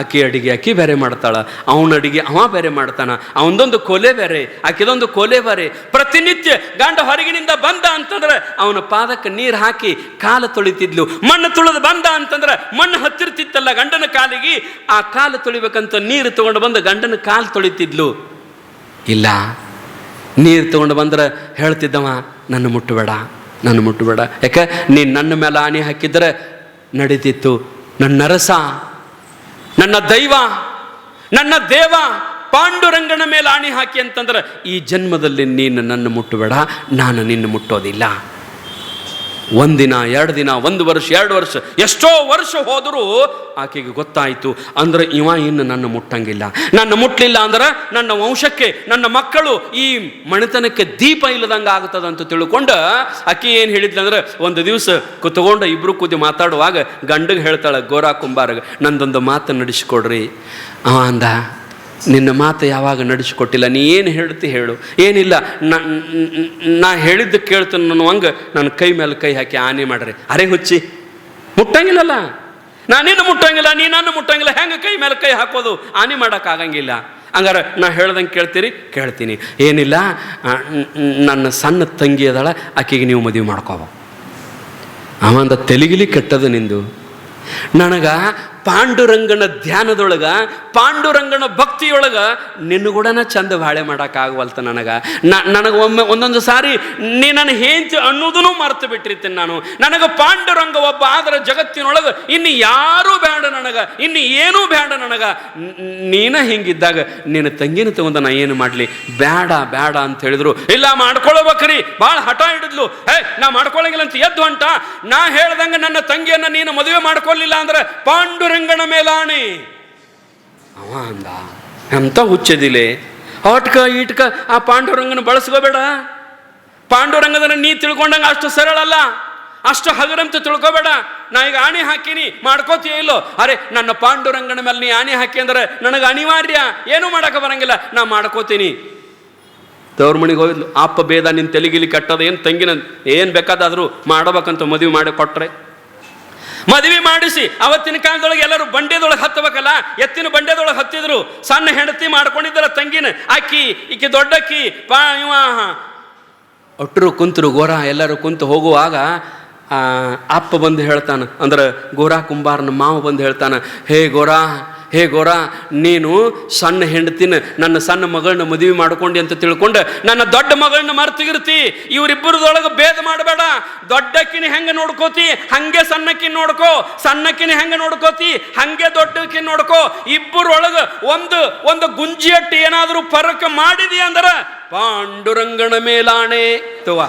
ಆಕೆ ಅಡಿಗೆ, ಆಕೆ ಬೇರೆ ಮಾಡ್ತಾಳ. ಅವನ ಅಡಿಗೆ ಅವ ಬೇರೆ ಮಾಡ್ತಾನ. ಅವನದೊಂದು ಕೊಲೆ ಬೇರೆ, ಆಕೆದೊಂದು ಕೊಲೆ ಬೇರೆ. ಪ್ರತಿನಿತ್ಯ ಗಂಡ ಹೊರಗಿನಿಂದ ಬಂದ ಅಂತಂದ್ರೆ ಅವನ ಪಾದಕ್ಕೆ ನೀರು ಹಾಕಿ ಕಾಲು ತೊಳಿತಿದ್ಲು. ಮಣ್ಣು ತುಳಿದು ಬಂದ ಅಂತಂದ್ರೆ ಮಣ್ಣು ಹತ್ತಿರ್ತಿತ್ತಲ್ಲ ಗಂಡನ ಕಾಲಿಗೆ. ಆ ಕಾಲು ತೊಳಿಬೇಕಂತ ನೀರು ತಗೊಂಡು ಬಂದು ಗಂಡನ ಕಾಲು ತೊಳಿತಿದ್ಲು. ಇಲ್ಲ, ನೀರು ತಗೊಂಡು ಬಂದ್ರೆ ಹೇಳ್ತಿದ್ದವ, ನನ್ನ ಮುಟ್ಟಬೇಡ. ನನ್ನ ಮುಟ್ಟಬೇಡ. ಯಾಕೆ? ನೀನು ನನ್ನ ಮೇಲೆ ಆಣಿ ಹಾಕಿದ್ರೆ ನಡೀತಿತ್ತು ನನ್ನ ರಸ ನನ್ನ ದೈವ, ನನ್ನ ದೇವ ಪಾಂಡುರಂಗನ ಮೇಲೆ ಆಣಿ ಹಾಕಿ ಅಂತಂದ್ರೆ ಈ ಜನ್ಮದಲ್ಲಿ ನೀನು ನನ್ನ ಮುಟ್ಟಬೇಡ. ನಾನು ನಿನ್ನ ಮುಟ್ಟೋದಿಲ್ಲ. ಒಂದಿನ ಎರಡು ದಿನ, ಒಂದು ವರ್ಷ, ಎರಡು ವರ್ಷ, ಎಷ್ಟೋ ವರ್ಷ ಹೋದರೂ ಆಕೆಗೆ ಗೊತ್ತಾಯಿತು, ಅಂದ್ರೆ ಇವ ಇನ್ನು ನನ್ನ ಮುಟ್ಟಂಗಿಲ್ಲ. ನನ್ನ ಮುಟ್ಟಲಿಲ್ಲ ಅಂದ್ರೆ ನನ್ನ ವಂಶಕ್ಕೆ, ನನ್ನ ಮಕ್ಕಳು ಈ ಮಣಿತನಕ್ಕೆ ದೀಪ ಇಲ್ಲದಂಗೆ ಅಂತ ತಿಳ್ಕೊಂಡು ಆಕೆ ಏನು ಹೇಳಿದ್ಲು ಅಂದ್ರೆ, ಒಂದು ದಿವಸ ಕುತ್ಕೊಂಡು ಇಬ್ಬರು ಕೂತಿ ಮಾತಾಡುವಾಗ ಗಂಡಗೆ ಹೇಳ್ತಾಳೆ, ಗೋರಾ ಕುಂಬಾರಗೆ, ನಂದೊಂದು ಮಾತು ನಡೆಸಿಕೊಡ್ರಿ. ಅವ ಅಂದ ನಿನ್ನ ಮಾತು ಯಾವಾಗ ನಡೆಸಿಕೊಟ್ಟಿಲ್ಲ, ನೀ ಏನು ಹೇಳ್ತಿ ಹೇಳು. ಏನಿಲ್ಲ, ನಾ ಹೇಳಿದ್ದು ಕೇಳ್ತೀನಿ ಅನ್ನುವಂಗೆ ನನ್ನ ಕೈ ಮೇಲೆ ಕೈ ಹಾಕಿ ಆನೆ ಮಾಡ್ರಿ. ಅರೆ ಹುಚ್ಚಿ, ಮುಟ್ಟಂಗಿಲ್ಲಲ್ಲ? ನಾನೇನು ಮುಟ್ಟಂಗಿಲ್ಲ, ನೀ ನಾನು ಮುಟ್ಟಂಗಿಲ್ಲ, ಹೆಂಗೆ ಕೈ ಮೇಲೆ ಕೈ ಹಾಕೋದು? ಆನೆ ಮಾಡೋಕ್ಕಾಗಂಗಿಲ್ಲ ಹಂಗಾರೆ ನಾ ಹೇಳ್ದಂಗೆ ಕೇಳ್ತೀರಿ? ಕೇಳ್ತೀನಿ. ಏನಿಲ್ಲ ನನ್ನ ಸಣ್ಣ ತಂಗಿ ಅದಳ, ಆಕೆಗೆ ನೀವು ಮದುವೆ ಮಾಡ್ಕೋಬೇಕು. ಅವಂದ ತೆಲಿಗಿಲಿ ಕೆಟ್ಟದು ನಿಂದು. ನನಗೆ ಪಾಂಡುರಂಗನ ಧ್ಯಾನದೊಳಗ, ಪಾಂಡುರಂಗನ ಭಕ್ತಿಯೊಳಗ ನಿನ್ನಗೂಡನ ಚಂದ ಬಾಳೆ ಮಾಡೋಕ್ಕಾಗವಲ್ತ ನನಗ. ನನಗೆ ಒಮ್ಮೆ ಒಂದೊಂದು ಸಾರಿ ನೀ ನನ್ನ ಹೇಂಚು ಅನ್ನೋದನ್ನು ಮರೆತು ಬಿಟ್ಟಿರ್ತೀನಿ ನಾನು. ನನಗೆ ಪಾಂಡುರಂಗ ಒಬ್ಬ, ಆದ್ರೆ ಜಗತ್ತಿನೊಳಗೆ ಇನ್ನು ಯಾರೂ ಬೇಡ ನನಗ, ಇನ್ನು ಏನೂ ಬೇಡ ನನಗ. ನೀನ ಹಿಂಗಿದ್ದಾಗ ನಿನ್ನ ತಂಗಿನ ತಗೊಂಡ ನಾ ಏನು ಮಾಡಲಿ? ಬೇಡ ಬೇಡ ಅಂತ ಹೇಳಿದ್ರು. ಇಲ್ಲ, ಮಾಡ್ಕೊಳ್ಬೇಕ್ರಿ. ಭಾಳ ಹಠ ಹಿಡಿದ್ಲು. ಏ ನಾ ಮಾಡ್ಕೊಳಂಗಿಲ್ಲ ಅಂತ ಎದ್ದು ಹೊಂಟ. ನಾ ಹೇಳ್ದಂಗೆ ನನ್ನ ತಂಗಿಯನ್ನ ನೀನು ಮದುವೆ ಮಾಡ್ಕೊಳ್ಳಿಲ್ಲ ಅಂದ್ರೆ ಪಾಂಡುರಂಗನ ಮೇಲಾಣಿ. ಅವ ಅಂದ, ಎಂತ ಹುಚ್ಚದಿಲೆ. ಆಟ್ಕ ಈಟ್ಕ ಆ ಪಾಂಡುರಂಗನ ಬಳಸ್ಕೋಬೇಡ. ಪಾಂಡುರಂಗದನ್ನ ನೀ ತಿಳ್ಕೊಂಡಂಗೆ ಅಷ್ಟು ಸರಳ ಅಲ್ಲ ಅಷ್ಟು ಹಗರಂತ ತಿಳ್ಕೊಬೇಡ. ನಾ ಈಗ ಆಣೆ ಹಾಕಿನಿ, ಮಾಡ್ಕೋತೀಯ ಇಲ್ಲೋ? ಅರೆ, ನನ್ನ ಪಾಂಡುರಂಗನ ಮೇಲೆ ನೀ ಆಣೆ ಹಾಕಿ ಅಂದ್ರೆ ನನಗೆ ಅನಿವಾರ್ಯ. ಏನೂ ಮಾಡಕ್ಕೆ ಬರಂಗಿಲ್ಲ. ನಾ ಮಾಡ್ಕೋತೀನಿ. ತವ್ರ ಮನೆಗೆ ಹೋಗಿದ್ಲು, ಅಪ್ಪ ಬೇದ ನಿನ್ನ ತೆಲಿಗಿಲಿ ಕಟ್ಟದ, ಏನು ತಂಗಿನ, ಏನು ಬೇಕಾದಾದರೂ ಮಾಡಬೇಕಂತ ಮದುವೆ ಮಾಡಿ ಕೊಟ್ರೆ. ಮದುವೆ ಮಾಡಿಸಿ, ಅವತ್ತಿನ ಕಾಲದೊಳಗೆ ಎಲ್ಲರೂ ಬಂಡೆದೊಳಗೆ ಹತ್ತಬೇಕಲ್ಲ? ಎತ್ತಿನ ಬಂಡೆದೊಳಗೆ ಹತ್ತಿದ್ರು. ಸಣ್ಣ ಹೆಂಡತಿ ಮಾಡ್ಕೊಂಡಿದ್ದಲ್ಲ ತಂಗಿನ. ಅಕ್ಕಿ, ಈಕೆ ದೊಡ್ಡಕ್ಕಿ ಪಾ, ಇವ. ಒಟ್ಟರು ಕುಂತರು ಗೋರ ಎಲ್ಲರೂ ಕುಂತು ಹೋಗುವಾಗ ಅಪ್ಪ ಬಂದು ಹೇಳ್ತಾನೆ. ಅಂದ್ರೆ ಗೋರಾ ಕುಂಬಾರನ ಮಾವ ಬಂದು ಹೇಳ್ತಾನೆ, ಹೇ ಗೋರಾ ಹೇ ಗೋರ, ನೀನು ಸಣ್ಣ ಹೆಂಡತಿನ, ನನ್ನ ಸಣ್ಣ ಮಗಳನ್ನ ಮದುವೆ ಮಾಡ್ಕೊಂಡಿ ಅಂತ ತಿಳ್ಕೊಂಡು ನನ್ನ ದೊಡ್ಡ ಮಗಳನ್ನ ಮರ್ತಿಗಿರ್ತಿ. ಇವರಿಬ್ಬರದೊಳಗೆ ಭೇದ ಮಾಡಬೇಡ. ದೊಡ್ಡಕ್ಕಿನ ಹೆಂಗೆ ನೋಡ್ಕೋತಿ, ಹಂಗೆ ಸಣ್ಣಕ್ಕಿನ ನೋಡ್ಕೋ. ಸಣ್ಣಕ್ಕಿನ ಹೆಂಗೆ ನೋಡ್ಕೋತಿ, ಹಂಗೆ ದೊಡ್ಡಕ್ಕಿನ ನೋಡ್ಕೋ. ಇಬ್ಬರೊಳಗೆ ಒಂದು ಒಂದು ಗುಂಜಿಯಟ್ಟು ಏನಾದರೂ ಫರಕ ಮಾಡಿದಿ ಅಂದ್ರೆ ಪಾಂಡುರಂಗನ ಮೇಲಾಣೆ. ತುವಾ.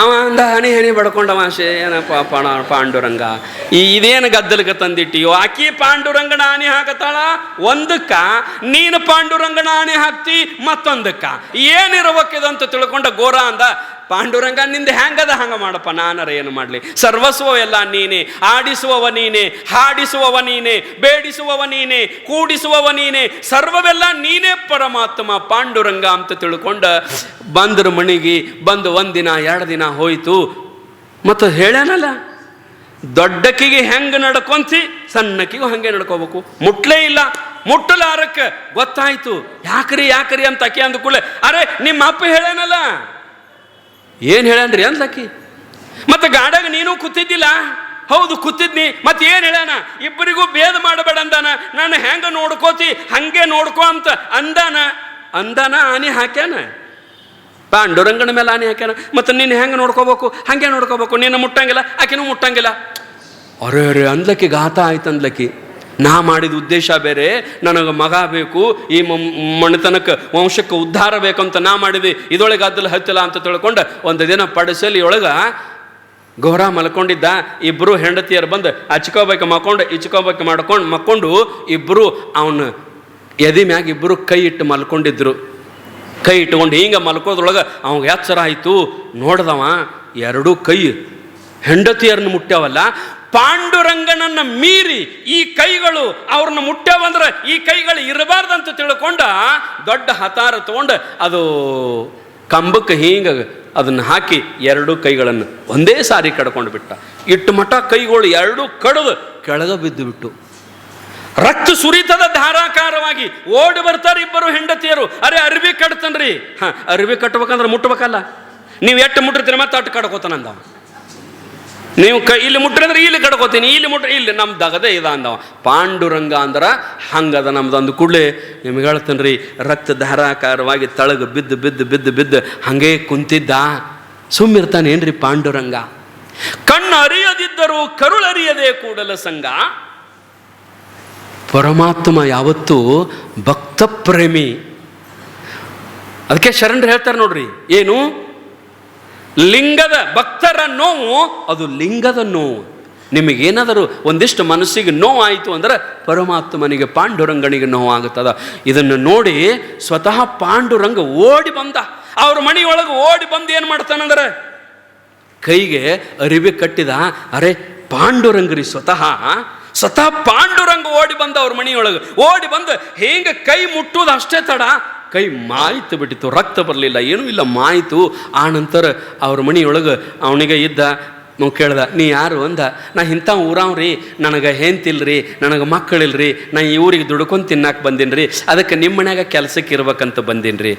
ಅವ ಅಂದ ಹಣಿ ಹಣಿ ಬಡ್ಕೊಂಡವ, ಶೇ, ಏನಪ್ಪ, ಪಣ, ಪಾಂಡುರಂಗ. ಈ ಇದೇನು ಗದ್ದಲಕ್ಕೆ ತಂದಿಟ್ಟಿಯೋ ಆಕಿ ಪಾಂಡುರಂಗ ನಾನಿ ಹಾಕತಾಳ? ಒಂದಕ್ಕ, ನೀನು ಪಾಂಡುರಂಗ ನಾನಿ ಹಾಕ್ತಿ, ಮತ್ತೊಂದಕ್ಕ. ಏನಿರಬೇಕಿದಂತ ತಿಳ್ಕೊಂಡ ಗೋರ ಅಂದ ಪಾಂಡುರಂಗ ನಿಂದ ಹೆಂಗದ ಹಂಗ ಮಾಡಪ್ಪ? ನಾನರ ಏನು ಮಾಡಲಿ? ಸರ್ವಸ್ವ ಎಲ್ಲ ನೀನೇ, ಆಡಿಸುವವ ನೀನೇ, ಹಾಡಿಸುವವ ನೀನೇ, ಬೇಡಿಸುವವ ನೀನೇ, ಕೂಡಿಸುವವ ನೀನೇ, ಸರ್ವವೆಲ್ಲ ನೀನೇ ಪರಮಾತ್ಮ, ಪಾಂಡುರಂಗ ಅಂತ ತಿಳ್ಕೊಂಡ ಬಂದ್ರ ಮಣಿಗಿ, ಬಂದು ಒಂದಿನ ಎರಡು ದಿನ ಹೋಯಿತು. ಮತ್ತು ಹೇಳೇನಲ್ಲ ದೊಡ್ಡಕ್ಕಿಗೆ ಹೆಂಗೆ ನಡ್ಕೊಂತಿ ಸಣ್ಣಕ್ಕಿಗೂ ಹಂಗೆ ನಡ್ಕೋಬೇಕು. ಮುಟ್ಲೇ ಇಲ್ಲ, ಮುಟ್ಟಲಾರಕ್ಕೆ ಗೊತ್ತಾಯ್ತು. ಯಾಕ್ರಿ ಯಾಕ್ರಿ ಅಂತ ಅಕಿ ಅಂದ ಕೂಡಲೇ, ಅರೆ, ನಿಮ್ಮ ಅಪ್ಪ ಹೇಳ್ಯಾನಲ್ಲ ಏನು ಹೇಳ್ಯಾನ್ರಿ ಅಂದ್ಲಕ್ಕಿ? ಮತ್ತೆ ಗಾಡಾಗ ನೀನು ಕೂತಿದ್ದಿಲ್ಲ? ಹೌದು, ಕೂತಿದ್ನಿ. ಮತ್ತೆ ಏನು ಹೇಳ್ಯಾನ ಇಬ್ಬರಿಗೂ ಭೇದ ಮಾಡಬೇಡ ಅಂದಾನ. ನಾನು ಹೆಂಗೆ ನೋಡ್ಕೋತಿ, ಹಂಗೆ ನೋಡ್ಕೋ ಅಂತ ಅಂದಾನ. ಅಂದಾನ ಆನೆ ಹಾಕ್ಯಾನ? ಪಾಂಡುರಂಗನ ಮೇಲೆ ಆನೆ ಹಾಕ್ಯಾನ. ಮತ್ತೆ ನೀನು ಹೆಂಗೆ ನೋಡ್ಕೋಬೇಕು? ಹಂಗೆ ನೋಡ್ಕೋಬೇಕು. ನೀನು ಮುಟ್ಟಂಗಿಲ್ಲ, ಆಕೆನೂ ಮುಟ್ಟಂಗಿಲ್ಲ. ಅರೆ ಅರೆ, ಅಂದ್ಲಕ್ಕಿ ಗಾತ ಆಯ್ತು ಅಂದ್ಲಕ್ಕಿ ನಾ ಮಾಡಿದ ಉದ್ದೇಶ ಬೇರೆ, ನನಗೆ ಮಗ ಬೇಕು, ಈ ಮಣ್ಣತನಕ್ಕೆ ವಂಶಕ್ಕೆ ಉದ್ಧಾರ ಬೇಕಂತ ನಾ ಮಾಡಿದೆ, ಇದೊಳಗೆ ಅದ್ದಲ್ಲಿ, ಹತ್ತಿಲ್ಲ ಅಂತ ತಿಳ್ಕೊಂಡು ಒಂದು ದಿನ ಪಡಿಸಲಿ ಒಳಗೆ ಗೌರ ಮಲ್ಕೊಂಡಿದ್ದ ಇಬ್ಬರು ಹೆಂಡತಿಯರು ಬಂದು ಹಚ್ಕೋಬೇಕು ಮಕ್ಕೊಂಡು ಇಚ್ಕೋಬೇಕು ಮಾಡ್ಕೊಂಡು, ಮಕ್ಕೊಂಡು ಇಬ್ಬರು ಅವನು ಎದೆ ಮ್ಯಾಗ ಇಬ್ಬರು ಕೈ ಇಟ್ಟು ಮಲ್ಕೊಂಡಿದ್ರು. ಕೈ ಇಟ್ಕೊಂಡು ಹಿಂಗೆ ಮಲ್ಕೋದ್ರೊಳಗೆ ಅವಾಗ ಎಚ್ಚರ ಆಯಿತು, ನೋಡ್ದವ, ಎರಡೂ ಕೈ ಹೆಂಡತಿಯರನ್ನು ಮುಟ್ಟ್ಯಾವಲ್ಲ ಪಾಂಡುರಂಗನನ್ನ ಮೀರಿ ಈ ಕೈಗಳು ಅವ್ರನ್ನ ಮುಟ್ಟವಂದ್ರೆ ಈ ಕೈಗಳು ಇರಬಾರ್ದಂತ ತಿಳ್ಕೊಂಡ ದೊಡ್ಡ ಹತಾರ ತಗೊಂಡು ಅದು ಕಂಬಕ್ಕೆ ಹಿಂಗೆ ಅದನ್ನು ಹಾಕಿ ಎರಡೂ ಕೈಗಳನ್ನು ಒಂದೇ ಸಾರಿ ಕಡ್ಕೊಂಡು ಬಿಟ್ಟ. ಇಟ್ಟು ಮಠ ಕೈಗಳು ಎರಡೂ ಕಡದು ಕೆಳಗೆ ಬಿದ್ದು ಬಿಟ್ಟು. ರಕ್ತ ಸುರಿತದ ಧಾರಾಕಾರವಾಗಿ ಓಡಿ ಬರ್ತಾರೆ ಇಬ್ಬರು ಹೆಂಡತಿಯರು. ಅರೆ ಅರ್ವಿ ಕಟ್ತನ್ರಿ. ಹಾಂ, ಅರ್ವಿ ಕಟ್ಬೇಕಂದ್ರೆ ಮುಟ್ಬೇಕಲ್ಲ. ನೀವು ಎಷ್ಟು ಮುಟ್ಟಿರ್ತೀರಿ ಮತ್ತೆ ಅಟ್ಟು ಕಡ್ಕೋತಾನಂದವ ನೀವು ಕೈ ಇಲ್ಲಿ ಮುಟ್ರಂದ್ರೆ ಇಲ್ಲಿ ಕಡ್ಕೋತೀನಿ, ಇಲ್ಲಿ ಮುಟ್ರೆ ಇಲ್ಲಿ ನಮ್ಮ ದಗದೆ ಇದ ಅಂದವ. ಪಾಂಡುರಂಗ ಅಂದ್ರ ಹಂಗದ ನಮ್ದು ಕೂಡಲೇ. ನಿಮ್ಗೆ ಹೇಳ್ತೇನೆ ರಕ್ತ ಧಾರಾಕಾರವಾಗಿ ತಳಗ ಬಿದ್ದು ಬಿದ್ದು ಬಿದ್ದು ಬಿದ್ದು ಹಂಗೆ ಕುಂತಿದ್ದ. ಸುಮ್ಮಿರ್ತಾನೆ ಏನ್ರಿ ಪಾಂಡುರಂಗ? ಕಣ್ಣು ಅರಿಯದಿದ್ದರೂ ಕರುಳರಿಯದೆ ಕೂಡಲ ಸಂಗ. ಪರಮಾತ್ಮ ಯಾವತ್ತೂ ಭಕ್ತ ಪ್ರೇಮಿ ಅದಕ್ಕೆ ಶರಣರು ಹೇಳ್ತಾರೆ ನೋಡ್ರಿ, ಏನು? ಲಿಂಗದ ಭಕ್ತರ ನೋವು, ಅದು ಲಿಂಗದ ನೋವು. ನಿಮಗೇನಾದರೂ ಒಂದಿಷ್ಟು ಮನಸ್ಸಿಗೆ ಆಯಿತು ಅಂದ್ರೆ ಪರಮಾತ್ಮನಿಗೆ ಪಾಂಡುರಂಗನಿಗೆ ನೋವು ಆಗುತ್ತದ ಇದನ್ನು ನೋಡಿ ಸ್ವತಃ ಪಾಂಡುರಂಗ ಓಡಿ ಬಂದ. ಅವ್ರ ಮನೆಯೊಳಗೆ ಓಡಿ ಬಂದು ಏನು ಮಾಡ್ತಾನಂದ್ರೆ ಕೈಗೆ ಅರಿವಿ ಕಟ್ಟಿದ. ಅರೆ, ಪಾಂಡುರಂಗರಿ ಸ್ವತಃ. ಸ್ವತಃ ಪಾಂಡುರಂಗ ಓಡಿ ಬಂದ ಅವ್ರ ಮನೆಯೊಳಗೆ ಓಡಿ ಬಂದು ಹೇಗೆ ಕೈ ಮುಟ್ಟುವುದು ಅಷ್ಟೇ ತಡ. ಕೈ ಮಾಯಿತು ಬಿಟ್ಟಿತ್ತು, ರಕ್ತ ಬರಲಿಲ್ಲ, ಏನೂ ಇಲ್ಲ ಮಾಯಿತು ಆ ನಂತರ ಅವ್ರ ಮನೆಯೊಳಗೆ ಅವನಿಗೆ ಇದ್ದ ನಾವು ಕೇಳ್ದ, ನೀ ಯಾರು? ಅಂದ, ನಾ ಇಂಥ ಊರಾವ್ರಿ, ನನಗೆ ಹೆಂತಿಲ್ರಿ ನನಗೆ ಮಕ್ಕಳಿಲ್ರಿ, ನಾ ಈ ಊರಿಗೆ ದುಡ್ಕೊಂಡು ತಿನ್ನಕ್ಕೆ ಬಂದೀನಿ ಅದಕ್ಕೆ ನಿಮ್ಮ ಮನ್ಯಾಗ ಕೆಲಸಕ್ಕೆ ಇರ್ಬೇಕಂತ ಬಂದೀನಿ ರೀ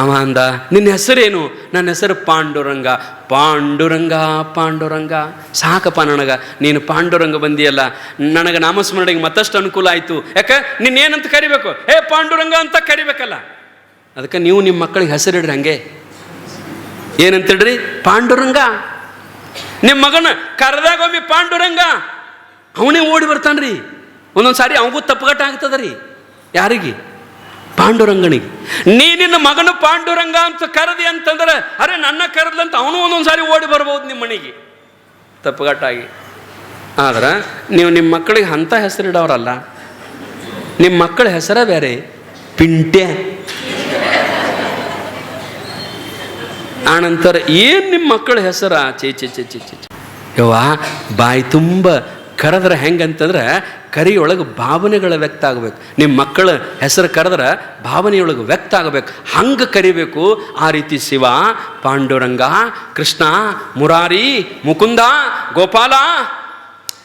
ಅವ ಅಂದ, ನಿನ್ನ ಹೆಸರೇನು? ನನ್ನ ಹೆಸರು ಪಾಂಡುರಂಗ. ಪಾಂಡುರಂಗ ಪಾಂಡುರಂಗ. ಸಾಕಪ್ಪ ನನಗೆ, ನೀನು ಪಾಂಡುರಂಗ ಬಂದಿಯಲ್ಲ, ನನಗೆ ನಾಮಸ್ಮರಣೆಗೆ ಮತ್ತಷ್ಟು ಅನುಕೂಲ ಆಯಿತು. ಯಾಕೆ? ನಿನ್ನೇನಂತ ಕರಿಬೇಕು? ಹೇ ಪಾಂಡುರಂಗ ಅಂತ ಕರಿಬೇಕಲ್ಲ. ಅದಕ್ಕೆ ನೀವು ನಿಮ್ಮ ಮಕ್ಕಳಿಗೆ ಹೆಸರಿಡ್ರಿ ಹಂಗೆ. ಏನಂತೇಳ್ರಿ? ಪಾಂಡುರಂಗ. ನಿಮ್ಮ ಮಗನ ಕರೆದಾಗ ಒಮ್ಮೆ ಪಾಂಡುರಂಗ. ಅವನೇ ಓಡಿ ಬರ್ತಾನ್ರಿ. ಒಂದೊಂದು ಸಾರಿ ಅವಗೂ ತಪ್ಪುಗಟ್ಟ ಆಗ್ತದ ರೀ ಯಾರಿಗೆ? ಪಾಂಡುರಂಗನಿಗೆ. ನೀ ನಿನ್ನ ಮಗನು ಪಾಂಡುರಂಗ ಅಂತ ಕರೆದಿ ಅಂತಂದ್ರೆ, ಅರೆ ನನ್ನ ಕರೆದ್ಲಂತ ಅವನು ಒಂದೊಂದು ಸಾರಿ ಓಡಿ ಬರ್ಬೋದು ನಿಮ್ಮ ಮನೆಗೆ. ತಪ್ಪುಗಟ್ಟಾಗಿ. ಆದ್ರೆ ನೀವು ನಿಮ್ಮ ಮಕ್ಕಳಿಗೆ ಅಂಥ ಹೆಸರಿಡೋರಲ್ಲ ನಿಮ್ಮ ಮಕ್ಕಳ ಹೆಸರೇ ಬೇರೆ. ಪಿಂಟ್ಯ. ಆನಂತರ ಏನು ನಿಮ್ಮ ಮಕ್ಕಳ ಹೆಸರ? ಚೇ ಚೇ ಚೇ ಚೇ ಚೇ ಯವ್ವ, ಬಾಯಿ ತುಂಬ ಕರೆದ್ರೆ ಹೆಂಗಂತಂದ್ರೆ ಕರಿಯೊಳಗೆ ಭಾವನೆಗಳ ವ್ಯಕ್ತ ಆಗಬೇಕು. ನಿಮ್ಮ ಮಕ್ಕಳ ಹೆಸರು ಕರೆದ್ರೆ ಭಾವನೆಯೊಳಗೆ ವ್ಯಕ್ತ ಆಗಬೇಕು. ಹಂಗೆ ಕರಿಬೇಕು. ಆ ರೀತಿ ಶಿವ, ಪಾಂಡುರಂಗ, ಕೃಷ್ಣ, ಮುರಾರಿ, ಮುಕುಂದ, ಗೋಪಾಲ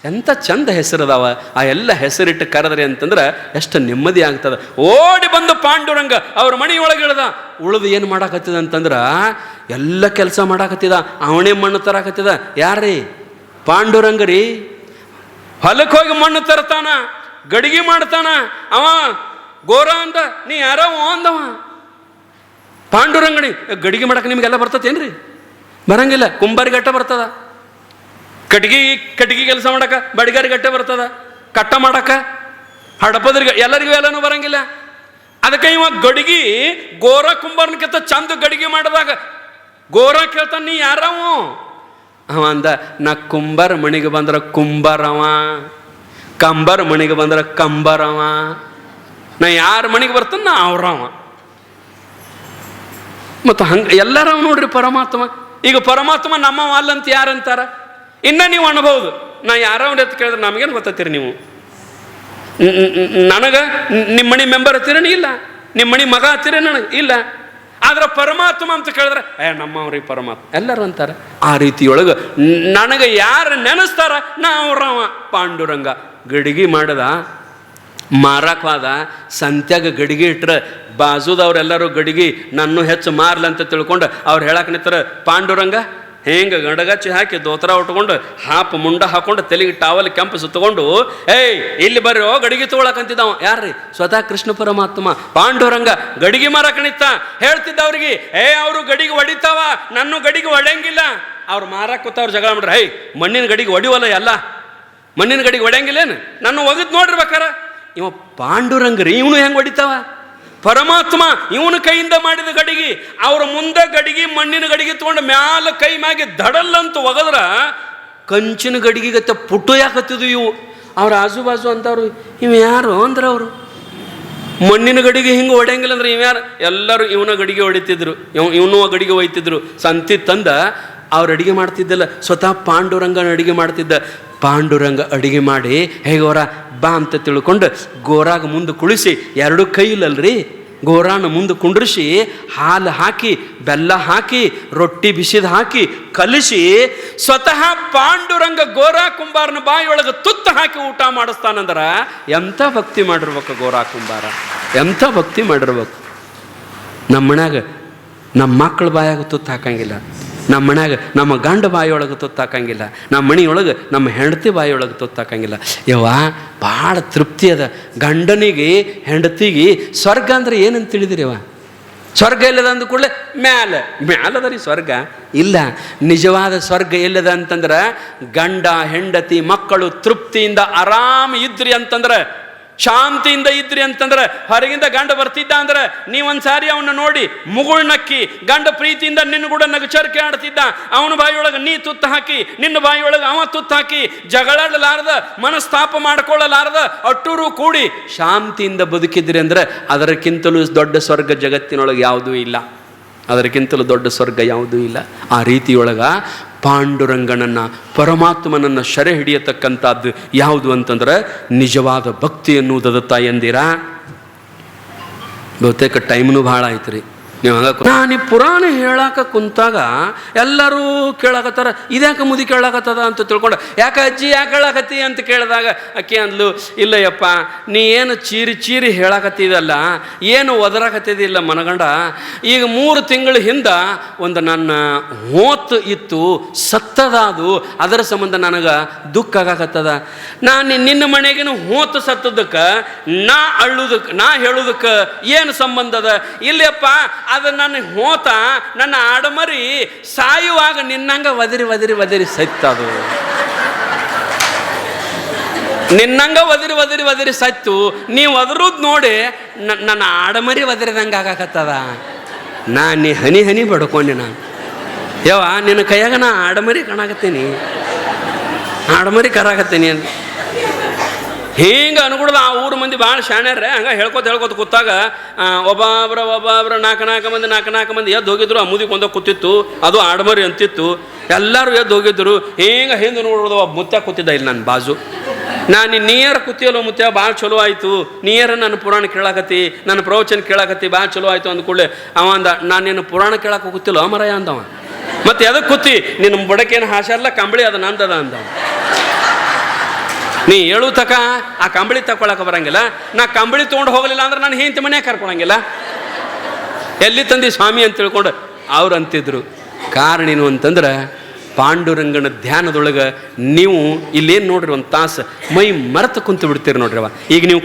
ಎಂಥ ಚಂದ ಹೆಸರದಾವ? ಆ ಎಲ್ಲ ಹೆಸರಿಟ್ಟು ಕರೆದ್ರಿ ಅಂತಂದ್ರೆ ಎಷ್ಟು ನೆಮ್ಮದಿ ಆಗ್ತದೆ. ಓಡಿ ಬಂದು ಪಾಂಡುರಂಗ ಅವ್ರ ಮನೆಯೊಳಗೆ ಇಳ್ದ ಉಳಿದು ಏನು ಮಾಡಾಕತ್ತಿದ ಅಂತಂದ್ರೆ, ಎಲ್ಲ ಕೆಲಸ ಮಾಡಾಕತ್ತಿದ, ಅವನೇ ಮಣ್ಣು ತರಾಕತ್ತಿದ. ಯಾರ್ರೀ? ಪಾಂಡುರಂಗ ರೀ ಹೊಲಕ್ಕೆ ಹೋಗಿ ಮಣ್ಣು ತರ್ತಾನ, ಗಡಿಗೆ ಮಾಡ್ತಾನ, ಅವ ಗೋರ ಅಂದ, ನೀ ಯಾರೋ ಅಂದವ. ಪಾಂಡುರಂಗಣಿ, ಗಡಿಗೆ ಮಾಡಕ್ಕೆ ನಿಮಗೆಲ್ಲ ಬರ್ತತೇನ್ರಿ ಬರಂಗಿಲ್ಲ, ಕುಂಬಾರಿಗಟ್ಟ ಬರ್ತದ. ಕಟ್ಗಿ ಕಟ್ಗಿ ಕೆಲಸ ಮಾಡಕ ಬಡಿಗಾರಿ ಗಟ್ಟೆ ಬರ್ತದ, ಕಟ್ಟ ಮಾಡಕ, ಹಡಪದ್ರಿಗೆ, ಎಲ್ಲರಿಗೂ ಎಲ್ಲನೂ ಬರಂಗಿಲ್ಲ. ಅದಕ್ಕೆ ಇವ ಗಡಿಗಿ ಗೋರ ಕುಂಬಾರನಕ್ಕಿಂತ ಚಂದ ಗಡಿಗೆ ಮಾಡಿದಾಗ ಗೋರ ಕೇಳ್ತಾನೆ, ನೀ ಯಾರವ? ಅವ ಅಂದ, ನಾ ಕುಂಬರ್ ಮಣಿಗೆ ಬಂದ್ರ ಕುಂಬರವ, ಕಂಬರ್ ಮಣಿಗೆ ಬಂದ್ರ ಕಂಬರವ, ನಾ ಯಾರ ಮಣಿಗೆ ಬರ್ತಾನ ನಾ ಅವ್ರವ. ಮತ್ತು ಹಂಗೆ, ಎಲ್ಲರವ ನೋಡ್ರಿ ಪರಮಾತ್ಮ. ಈಗ ಪರಮಾತ್ಮ ನಮ್ಮವ ಅಲ್ಲಂತ ಯಾರಂತಾರ? ಇನ್ನ ನೀವು ಅನ್ಬೋದು ನಾ ಯಾರೋ ಅಂತ ಕೇಳಿದ್ರೆ ನಮಗೇನು ಗೊತ್ತತ್ತೀರಿ ನೀವು? ನನಗೆ ನಿಮ್ಮ ಮನೆ ಮೆಂಬರ್ ಹತ್ತಿರೇನು ಇಲ್ಲ? ನಿಮ್ಮ ಮನೆ ಮಗ ಹತ್ತಿರ ನನಗೆ ಇಲ್ಲ? ಆದ್ರೆ ಪರಮಾತ್ಮ ಅಂತ ಕೇಳಿದ್ರೆ, ಏ ನಮ್ಮವ್ರಿಗೆ ಪರಮಾತ್ಮ. ಎಲ್ಲರೂ ಅಂತಾರೆ, ಆ ರೀತಿಯೊಳಗೆ ನನಗೆ ಯಾರು ನೆನೆಸ್ತಾರ? ನಾ ಅವ್ರವ ಪಾಂಡುರಂಗ ಗಡಿಗೆ ಮಾಡದ ಮಾರಕ್ವಾದ ಸಂತ್ಯಾಗ ಗಡಿಗೆ ಇಟ್ರೆ, ಬಾಜುದವ್ರೆಲ್ಲರೂ ಗಡಿಗೆ ನನ್ನ ಹೆಚ್ಚು ಮಾರ್ಲಂತ ತಿಳ್ಕೊಂಡು, ಅವ್ರು ಹೇಳಕ್ಕೆ ನಿಂತಾರೆ ಪಾಂಡುರಂಗ ಹೆಂಗೆ ಗಂಡಗಚ್ಚಿ ಹಾಕಿ ದೋತ್ರ ಉಟ್ಕೊಂಡು ಹಾಪ್ ಮುಂಡ ಹಾಕೊಂಡು ತಲೆಗೆ ಟಾವಲ್ ಕೆಂಪು ಸುತ್ತಕೊಂಡು, ಏಯ್, ಇಲ್ಲಿ ಬರ್ರಿ ಗಡಿಗೆ ತಗೊಳಕಂತಿದ್ದವ. ಯಾರ್ರಿ? ಸ್ವತಃ ಕೃಷ್ಣ ಪರಮಾತ್ಮ. ಪಾಂಡುರಂಗ ಗಡಿಗೆ ಮಾರಕ ನಿಂತ ಹೇಳ್ತಿದ್ದ ಅವ್ರಿಗೆ ಏ, ಅವರು ಗಡಿಗೆ ಹೊಡಿತಾವ ನನ್ನ ಗಡಿಗೆ ಒಡೆಯಂಗಿಲ್ಲ. ಅವ್ರು ಮಾರಕ್ ಕೂತವ್ರು ಜಗಳ ಮಾಡ್ರಿ ಹೈ ಮಣ್ಣಿನ ಗಡಿಗೆ ಒಡಿವಲ್ಲ ಎಲ್ಲ? ಮಣ್ಣಿನ ಗಡಿಗೆ ಒಡೆಯಂಗಿಲ್ಲೇನು? ನನ್ನ ಒಗದ್ ನೋಡಿರ್ಬೇಕಾರ ಇವ ಪಾಂಡುರಂಗ್ರಿ ಇವನು ಹೆಂಗೆ ಹೊಡಿತಾವ ಪರಮಾತ್ಮ ಇವನ ಕೈಯಿಂದ ಮಾಡಿದ ಗಡಿಗೆ, ಅವ್ರ ಮುಂದೆ ಗಡಿಗೆ, ಮಣ್ಣಿನ ಗಡಿಗೆ ತೊಗೊಂಡು ಮ್ಯಾಲ ಕೈ ಮ್ಯಾಗೆ ದಡಲ್ಲಂತ ಒಗದ್ರ ಕಂಚಿನ ಗಡಿಗೆಗತ್ತೆ ಪುಟ್ಟು ಯಾಕತ್ತಿದ್ವು ಇವು? ಅವ್ರ ಆಜು ಬಾಜು ಅಂತವ್ರು ಇವು ಯಾರು? ಅಂದ್ರೆ ಅವರು. ಮಣ್ಣಿನ ಗಡಿಗೆ ಹಿಂಗೆ ಹೊಡೆಯಂಗಿಲ್ಲ ಅಂದ್ರೆ ಇವ್ಯಾರು? ಎಲ್ಲರೂ ಇವನ ಗಡಿಗೆ ಹೊಡಿತಿದ್ರು, ಇವ್ ಇವನು ಗಡಿಗೆ ಒಯ್ತಿದ್ರು. ಸಂತಿ ತಂದ ಅವ್ರು ಅಡುಗೆ ಮಾಡ್ತಿದ್ದಲ್ಲ, ಸ್ವತಃ ಪಾಂಡುರಂಗನ ಅಡಿಗೆ ಮಾಡ್ತಿದ್ದ. ಪಾಂಡುರಂಗ ಅಡುಗೆ ಮಾಡಿ ಹೇಗೋರ ಬಾ ಅಂತ ತಿಳ್ಕೊಂಡು ಗೋರಾಗ ಮುಂದೆ ಕುಳಿಸಿ, ಎರಡು ಕೈಲಲ್ರಿ, ಗೋರಾನ ಮುಂದೆ ಕುಂಡ್ರಿಸಿ, ಹಾಲು ಹಾಕಿ, ಬೆಲ್ಲ ಹಾಕಿ, ರೊಟ್ಟಿ ಬಿಸಿದು ಹಾಕಿ, ಕಲಿಸಿ, ಸ್ವತಃ ಪಾಂಡುರಂಗ ಗೋರಾ ಕುಂಬಾರನ ಬಾಯಿಯೊಳಗೆ ತುತ್ತು ಹಾಕಿ ಊಟ ಮಾಡಿಸ್ತಾನಂದ್ರೆ ಎಂಥ ಭಕ್ತಿ ಮಾಡಿರ್ಬೇಕು ಗೋರಾ ಕುಂಬಾರ? ಎಂಥ ಭಕ್ತಿ ಮಾಡಿರ್ಬೇಕು? ನಮ್ಮ ಮನ್ಯಾಗ ನಮ್ಮ ಮಕ್ಕಳ ಬಾಯಾಗ ತುತ್ತು ಹಾಕಂಗಿಲ್ಲ. ನಮ್ಮ ಮನ್ಯಾಗ ನಮ್ಮ ಗಂಡ ಬಾಯಿಯೊಳಗೆ ತೊತ್ತಾಕಂಗಿಲ್ಲ, ನಮ್ಮ ಮನೆಯೊಳಗೆ ನಮ್ಮ ಹೆಂಡತಿ ಬಾಯಿಯೊಳಗೆ ತೊತ್ತಾಕಂಗಿಲ್ಲ. ಯವ್ವ, ಭಾಳ ತೃಪ್ತಿ ಅದ. ಗಂಡನಿಗೆ, ಹೆಂಡತಿಗೆ ಸ್ವರ್ಗ ಅಂದ್ರೆ ಏನಂತ ತಿಳಿದಿರಿವ ಸ್ವರ್ಗ ಇಲ್ಲದ ಅಂದ ಕೂಡಲೇ ಮ್ಯಾಲ. ಮ್ಯಾಲದ ರೀ ಸ್ವರ್ಗ ಇಲ್ಲ. ನಿಜವಾದ ಸ್ವರ್ಗ ಇಲ್ಲದ ಅಂತಂದ್ರೆ ಗಂಡ, ಹೆಂಡತಿ, ಮಕ್ಕಳು ತೃಪ್ತಿಯಿಂದ ಆರಾಮ ಇದ್ರಿ ಅಂತಂದ್ರೆ ಶಾಂತಿಯಿಂದ ಇದ್ರಿ ಅಂತಂದ್ರೆ ಹೊರಗಿಂದ ಗಂಡ ಬರ್ತಿದ್ದ ಅಂದ್ರೆ ನೀವೊಂದ್ಸಾರಿ ಅವನ್ನ ನೋಡಿ ಮುಗುಳ್ ನಕ್ಕಿ, ಗಂಡ ಪ್ರೀತಿಯಿಂದ ನಿನ್ನ ಕೂಡ ನಗಚರಿಕೆ ಆಡ್ತಿದ್ದ, ಅವನ ಬಾಯಿಯೊಳಗೆ ನೀ ತುತ್ತ ಹಾಕಿ, ನಿನ್ನ ಬಾಯಿಯೊಳಗೆ ಅವ ತುತ್ತ ಹಾಕಿ, ಜಗಳಾಡಲಾರ್ದ, ಮನಸ್ತಾಪ ಮಾಡ್ಕೊಳ್ಳಲಾರ್ದ, ಅಟ್ಟೂರು ಕೂಡಿ ಶಾಂತಿಯಿಂದ ಬದುಕಿದ್ರಿ ಅಂದ್ರೆ ಅದಕ್ಕಿಂತಲೂ ದೊಡ್ಡ ಸ್ವರ್ಗ ಜಗತ್ತಿನೊಳಗೆ ಯಾವುದೂ ಇಲ್ಲ. ಅದಕ್ಕಿಂತಲೂ ದೊಡ್ಡ ಸ್ವರ್ಗ ಯಾವುದೂ ಇಲ್ಲ. ಆ ರೀತಿಯೊಳಗ ಪಾಂಡುರಂಗನನ್ನ, ಪರಮಾತ್ಮನನ್ನು ಶರೆ ಹಿಡಿಯತಕ್ಕಂಥದ್ದು ಯಾವುದು ಅಂತಂದ್ರೆ, ನಿಜವಾದ ಭಕ್ತಿ ಎನ್ನುವುದತ್ತ ಎಂದಿರಾ ಬಹುತೇಕ ಟೈಮ್ನು ಭಾಳ ಆಯ್ತು ರೀ ನೀವು ನಾನು ಪುರಾಣ ಹೇಳಾಕ ಕುಂತಾಗ ಎಲ್ಲರೂ ಕೇಳಾಕತ್ತಾರ ಇದ್ಯಾಕೆ ಮುದಿ ಕೇಳಾಕತ್ತದ ಅಂತ ತಿಳ್ಕೊಂಡು. ಯಾಕೆ ಅಜ್ಜಿ ಯಾಕೆ ಹೇಳಾಕತ್ತಿ ಅಂತ ಕೇಳಿದಾಗ, ಅಕ್ಕಿ ಅಂದ್ಲು ಇಲ್ಲ ಯಪ್ಪ ನೀ ಏನು ಚೀರಿ ಚೀರಿ ಹೇಳಾಕತ್ತಿದಲ್ಲ, ಏನು ಒದರಾಕತ್ತಿದಿಲ್ಲ ಮನಗಂಡ. ಈಗ ಮೂರು ತಿಂಗಳ ಹಿಂದ ಒಂದು ನನ್ನ ಹೋತ್ ಇತ್ತು, ಸತ್ತದಾದು, ಅದರ ಸಂಬಂಧ ನನಗೆ ದುಃಖ ಆಗಾಕತ್ತದ. ನಾನು ನಿನ್ನ ಮನೆಗಿನ ಹೋತ್ ಸತ್ತದಕ್ಕೆ, ನಾ ಅಳ್ಳುದಕ್ಕೆ ನಾ ಹೇಳುದಕ್ಕೆ ಏನು ಸಂಬಂಧದ ಇಲ್ಲಪ್ಪ ಅದು ನನ್ನ ಹೋತ, ನನ್ನ ಆಡಮರಿ ಸಾಯುವಾಗ ನಿನ್ನಂಗ ಒದರಿ ಒದರಿ ಒದರಿ ಸತ್ತದು. ನಿನ್ನಂಗ ಒದರಿ ಒದರಿ ಒದರಿ ಸತ್ತು. ನೀವು ಒದರುದ್ ನೋಡಿ ನ- ನನ್ನ ಆಡಮರಿ ಒದರಿದಂಗೆ ಆಗಾಕತ್ತದ. ನಾ ನೀ ಹನಿ ಹನಿ ಬಡ್ಕೊಂಡೆ ನಾನು. ಯವ್ವ, ನಿನ್ನ ಕೈಯಾಗ ನಾ ಆಡಮರಿ ಕಾಣಾಕತ್ತೀನಿ. ಆಡಮರಿ ಕರಾಕತ್ತೀನಿ ಅಂತ. ಹಿಂಗೆ ಅನ್ಕೊಡ್ದು ಆ ಊರು ಮಂದಿ ಭಾಳ ಶಾಣ್ಯಾರ್ರೆ. ಹಂಗೆ ಹೇಳ್ಕೊತ ಹೇಳ್ಕೊತ ಕೂತಾಗ ಒಬ್ಬೊಬ್ರ ಒಬ್ಬೊಬ್ರ ನಾಲ್ಕು ನಾಲ್ಕು ಮಂದಿ ನಾಲ್ಕು ನಾಲ್ಕು ಮಂದಿ ಎದ್ದು ಹೋಗಿದ್ರು, ಆ ಮುದಿ ಕೊಂದ ಕೂತಿತ್ತು, ಅದು ಆಡಮರಿ ಅಂತಿತ್ತು. ಎಲ್ಲರೂ ಎದ್ದು ಹೋಗಿದ್ರು, ಹಿಂಗೆ ಹಿಂದೆ ನೋಡೋದು ಒಬ್ಬ ಮುತ್ಯ ಕೂತಿದ್ದ ಇಲ್ಲಿ ನನ್ನ ಬಾಜು. ನಾನು ನಿಯರ್ ಕೂತಿಯಲ್ಲ ಮುತ್ಯ ಭಾಳ ಚಲೋ ಆಯಿತು. ನೀಯರ ನನ್ನ ಪುರಾಣ ಕೇಳಾಕತ್ತಿ, ನನ್ನ ಪ್ರವಚನ ಕೇಳಾಕತ್ತಿ ಭಾಳ ಚಲೋ ಆಯಿತು ಅಂದ ಕೂಡಲೇ ಅವ ಅಂದ ನಾನು ನಿನ್ನ ಪುರಾಣ ಕೇಳಕ್ಕೆ ಕೂತಿಲ್ಲ ಮರಯ ಅಂದವ. ಮತ್ತೆ ಎದಕ್ಕೆ ಕೂತಿ ನಿನ್ನ ಬುಡಕೇನು ಹಾಸಲ್ಲ ಕಂಬಳಿ ಅದು ನಂದದ ಅಂದವ. ನೀ ಹೇಳು ತಕ, ಆ ಕಂಬಳಿ ತಗೊಳಕ ಬರಂಗಿಲ್ಲ. ನಾ ಕಂಬಳಿ ತೊಗೊಂಡು ಹೋಗಲಿಲ್ಲ ಅಂದ್ರೆ ನಾನು ಹೆಂಡತಿ ಮನೆ ಕರ್ಕೊಳಂಗಿಲ್ಲ ಎಲ್ಲಿ ತಂದಿ ಸ್ವಾಮಿ ಅಂತ ತಿಳ್ಕೊಂಡು ಅವ್ರು ಅಂತಿದ್ರು ಕಾರಣ ಏನು ಅಂತಂದ್ರೆ, ಪಾಂಡುರಂಗನ ಧ್ಯಾನದೊಳಗೆ ನೀವು ಇಲ್ಲೇನು ನೋಡ್ರಿ ಒಂದು ತಾಸು, ಮೈ ಮರೆತು ಕುಂತು ಬಿಡ್ತೀರಿ ನೋಡ್ರಿ ಅವ. ಈಗ ನೀವು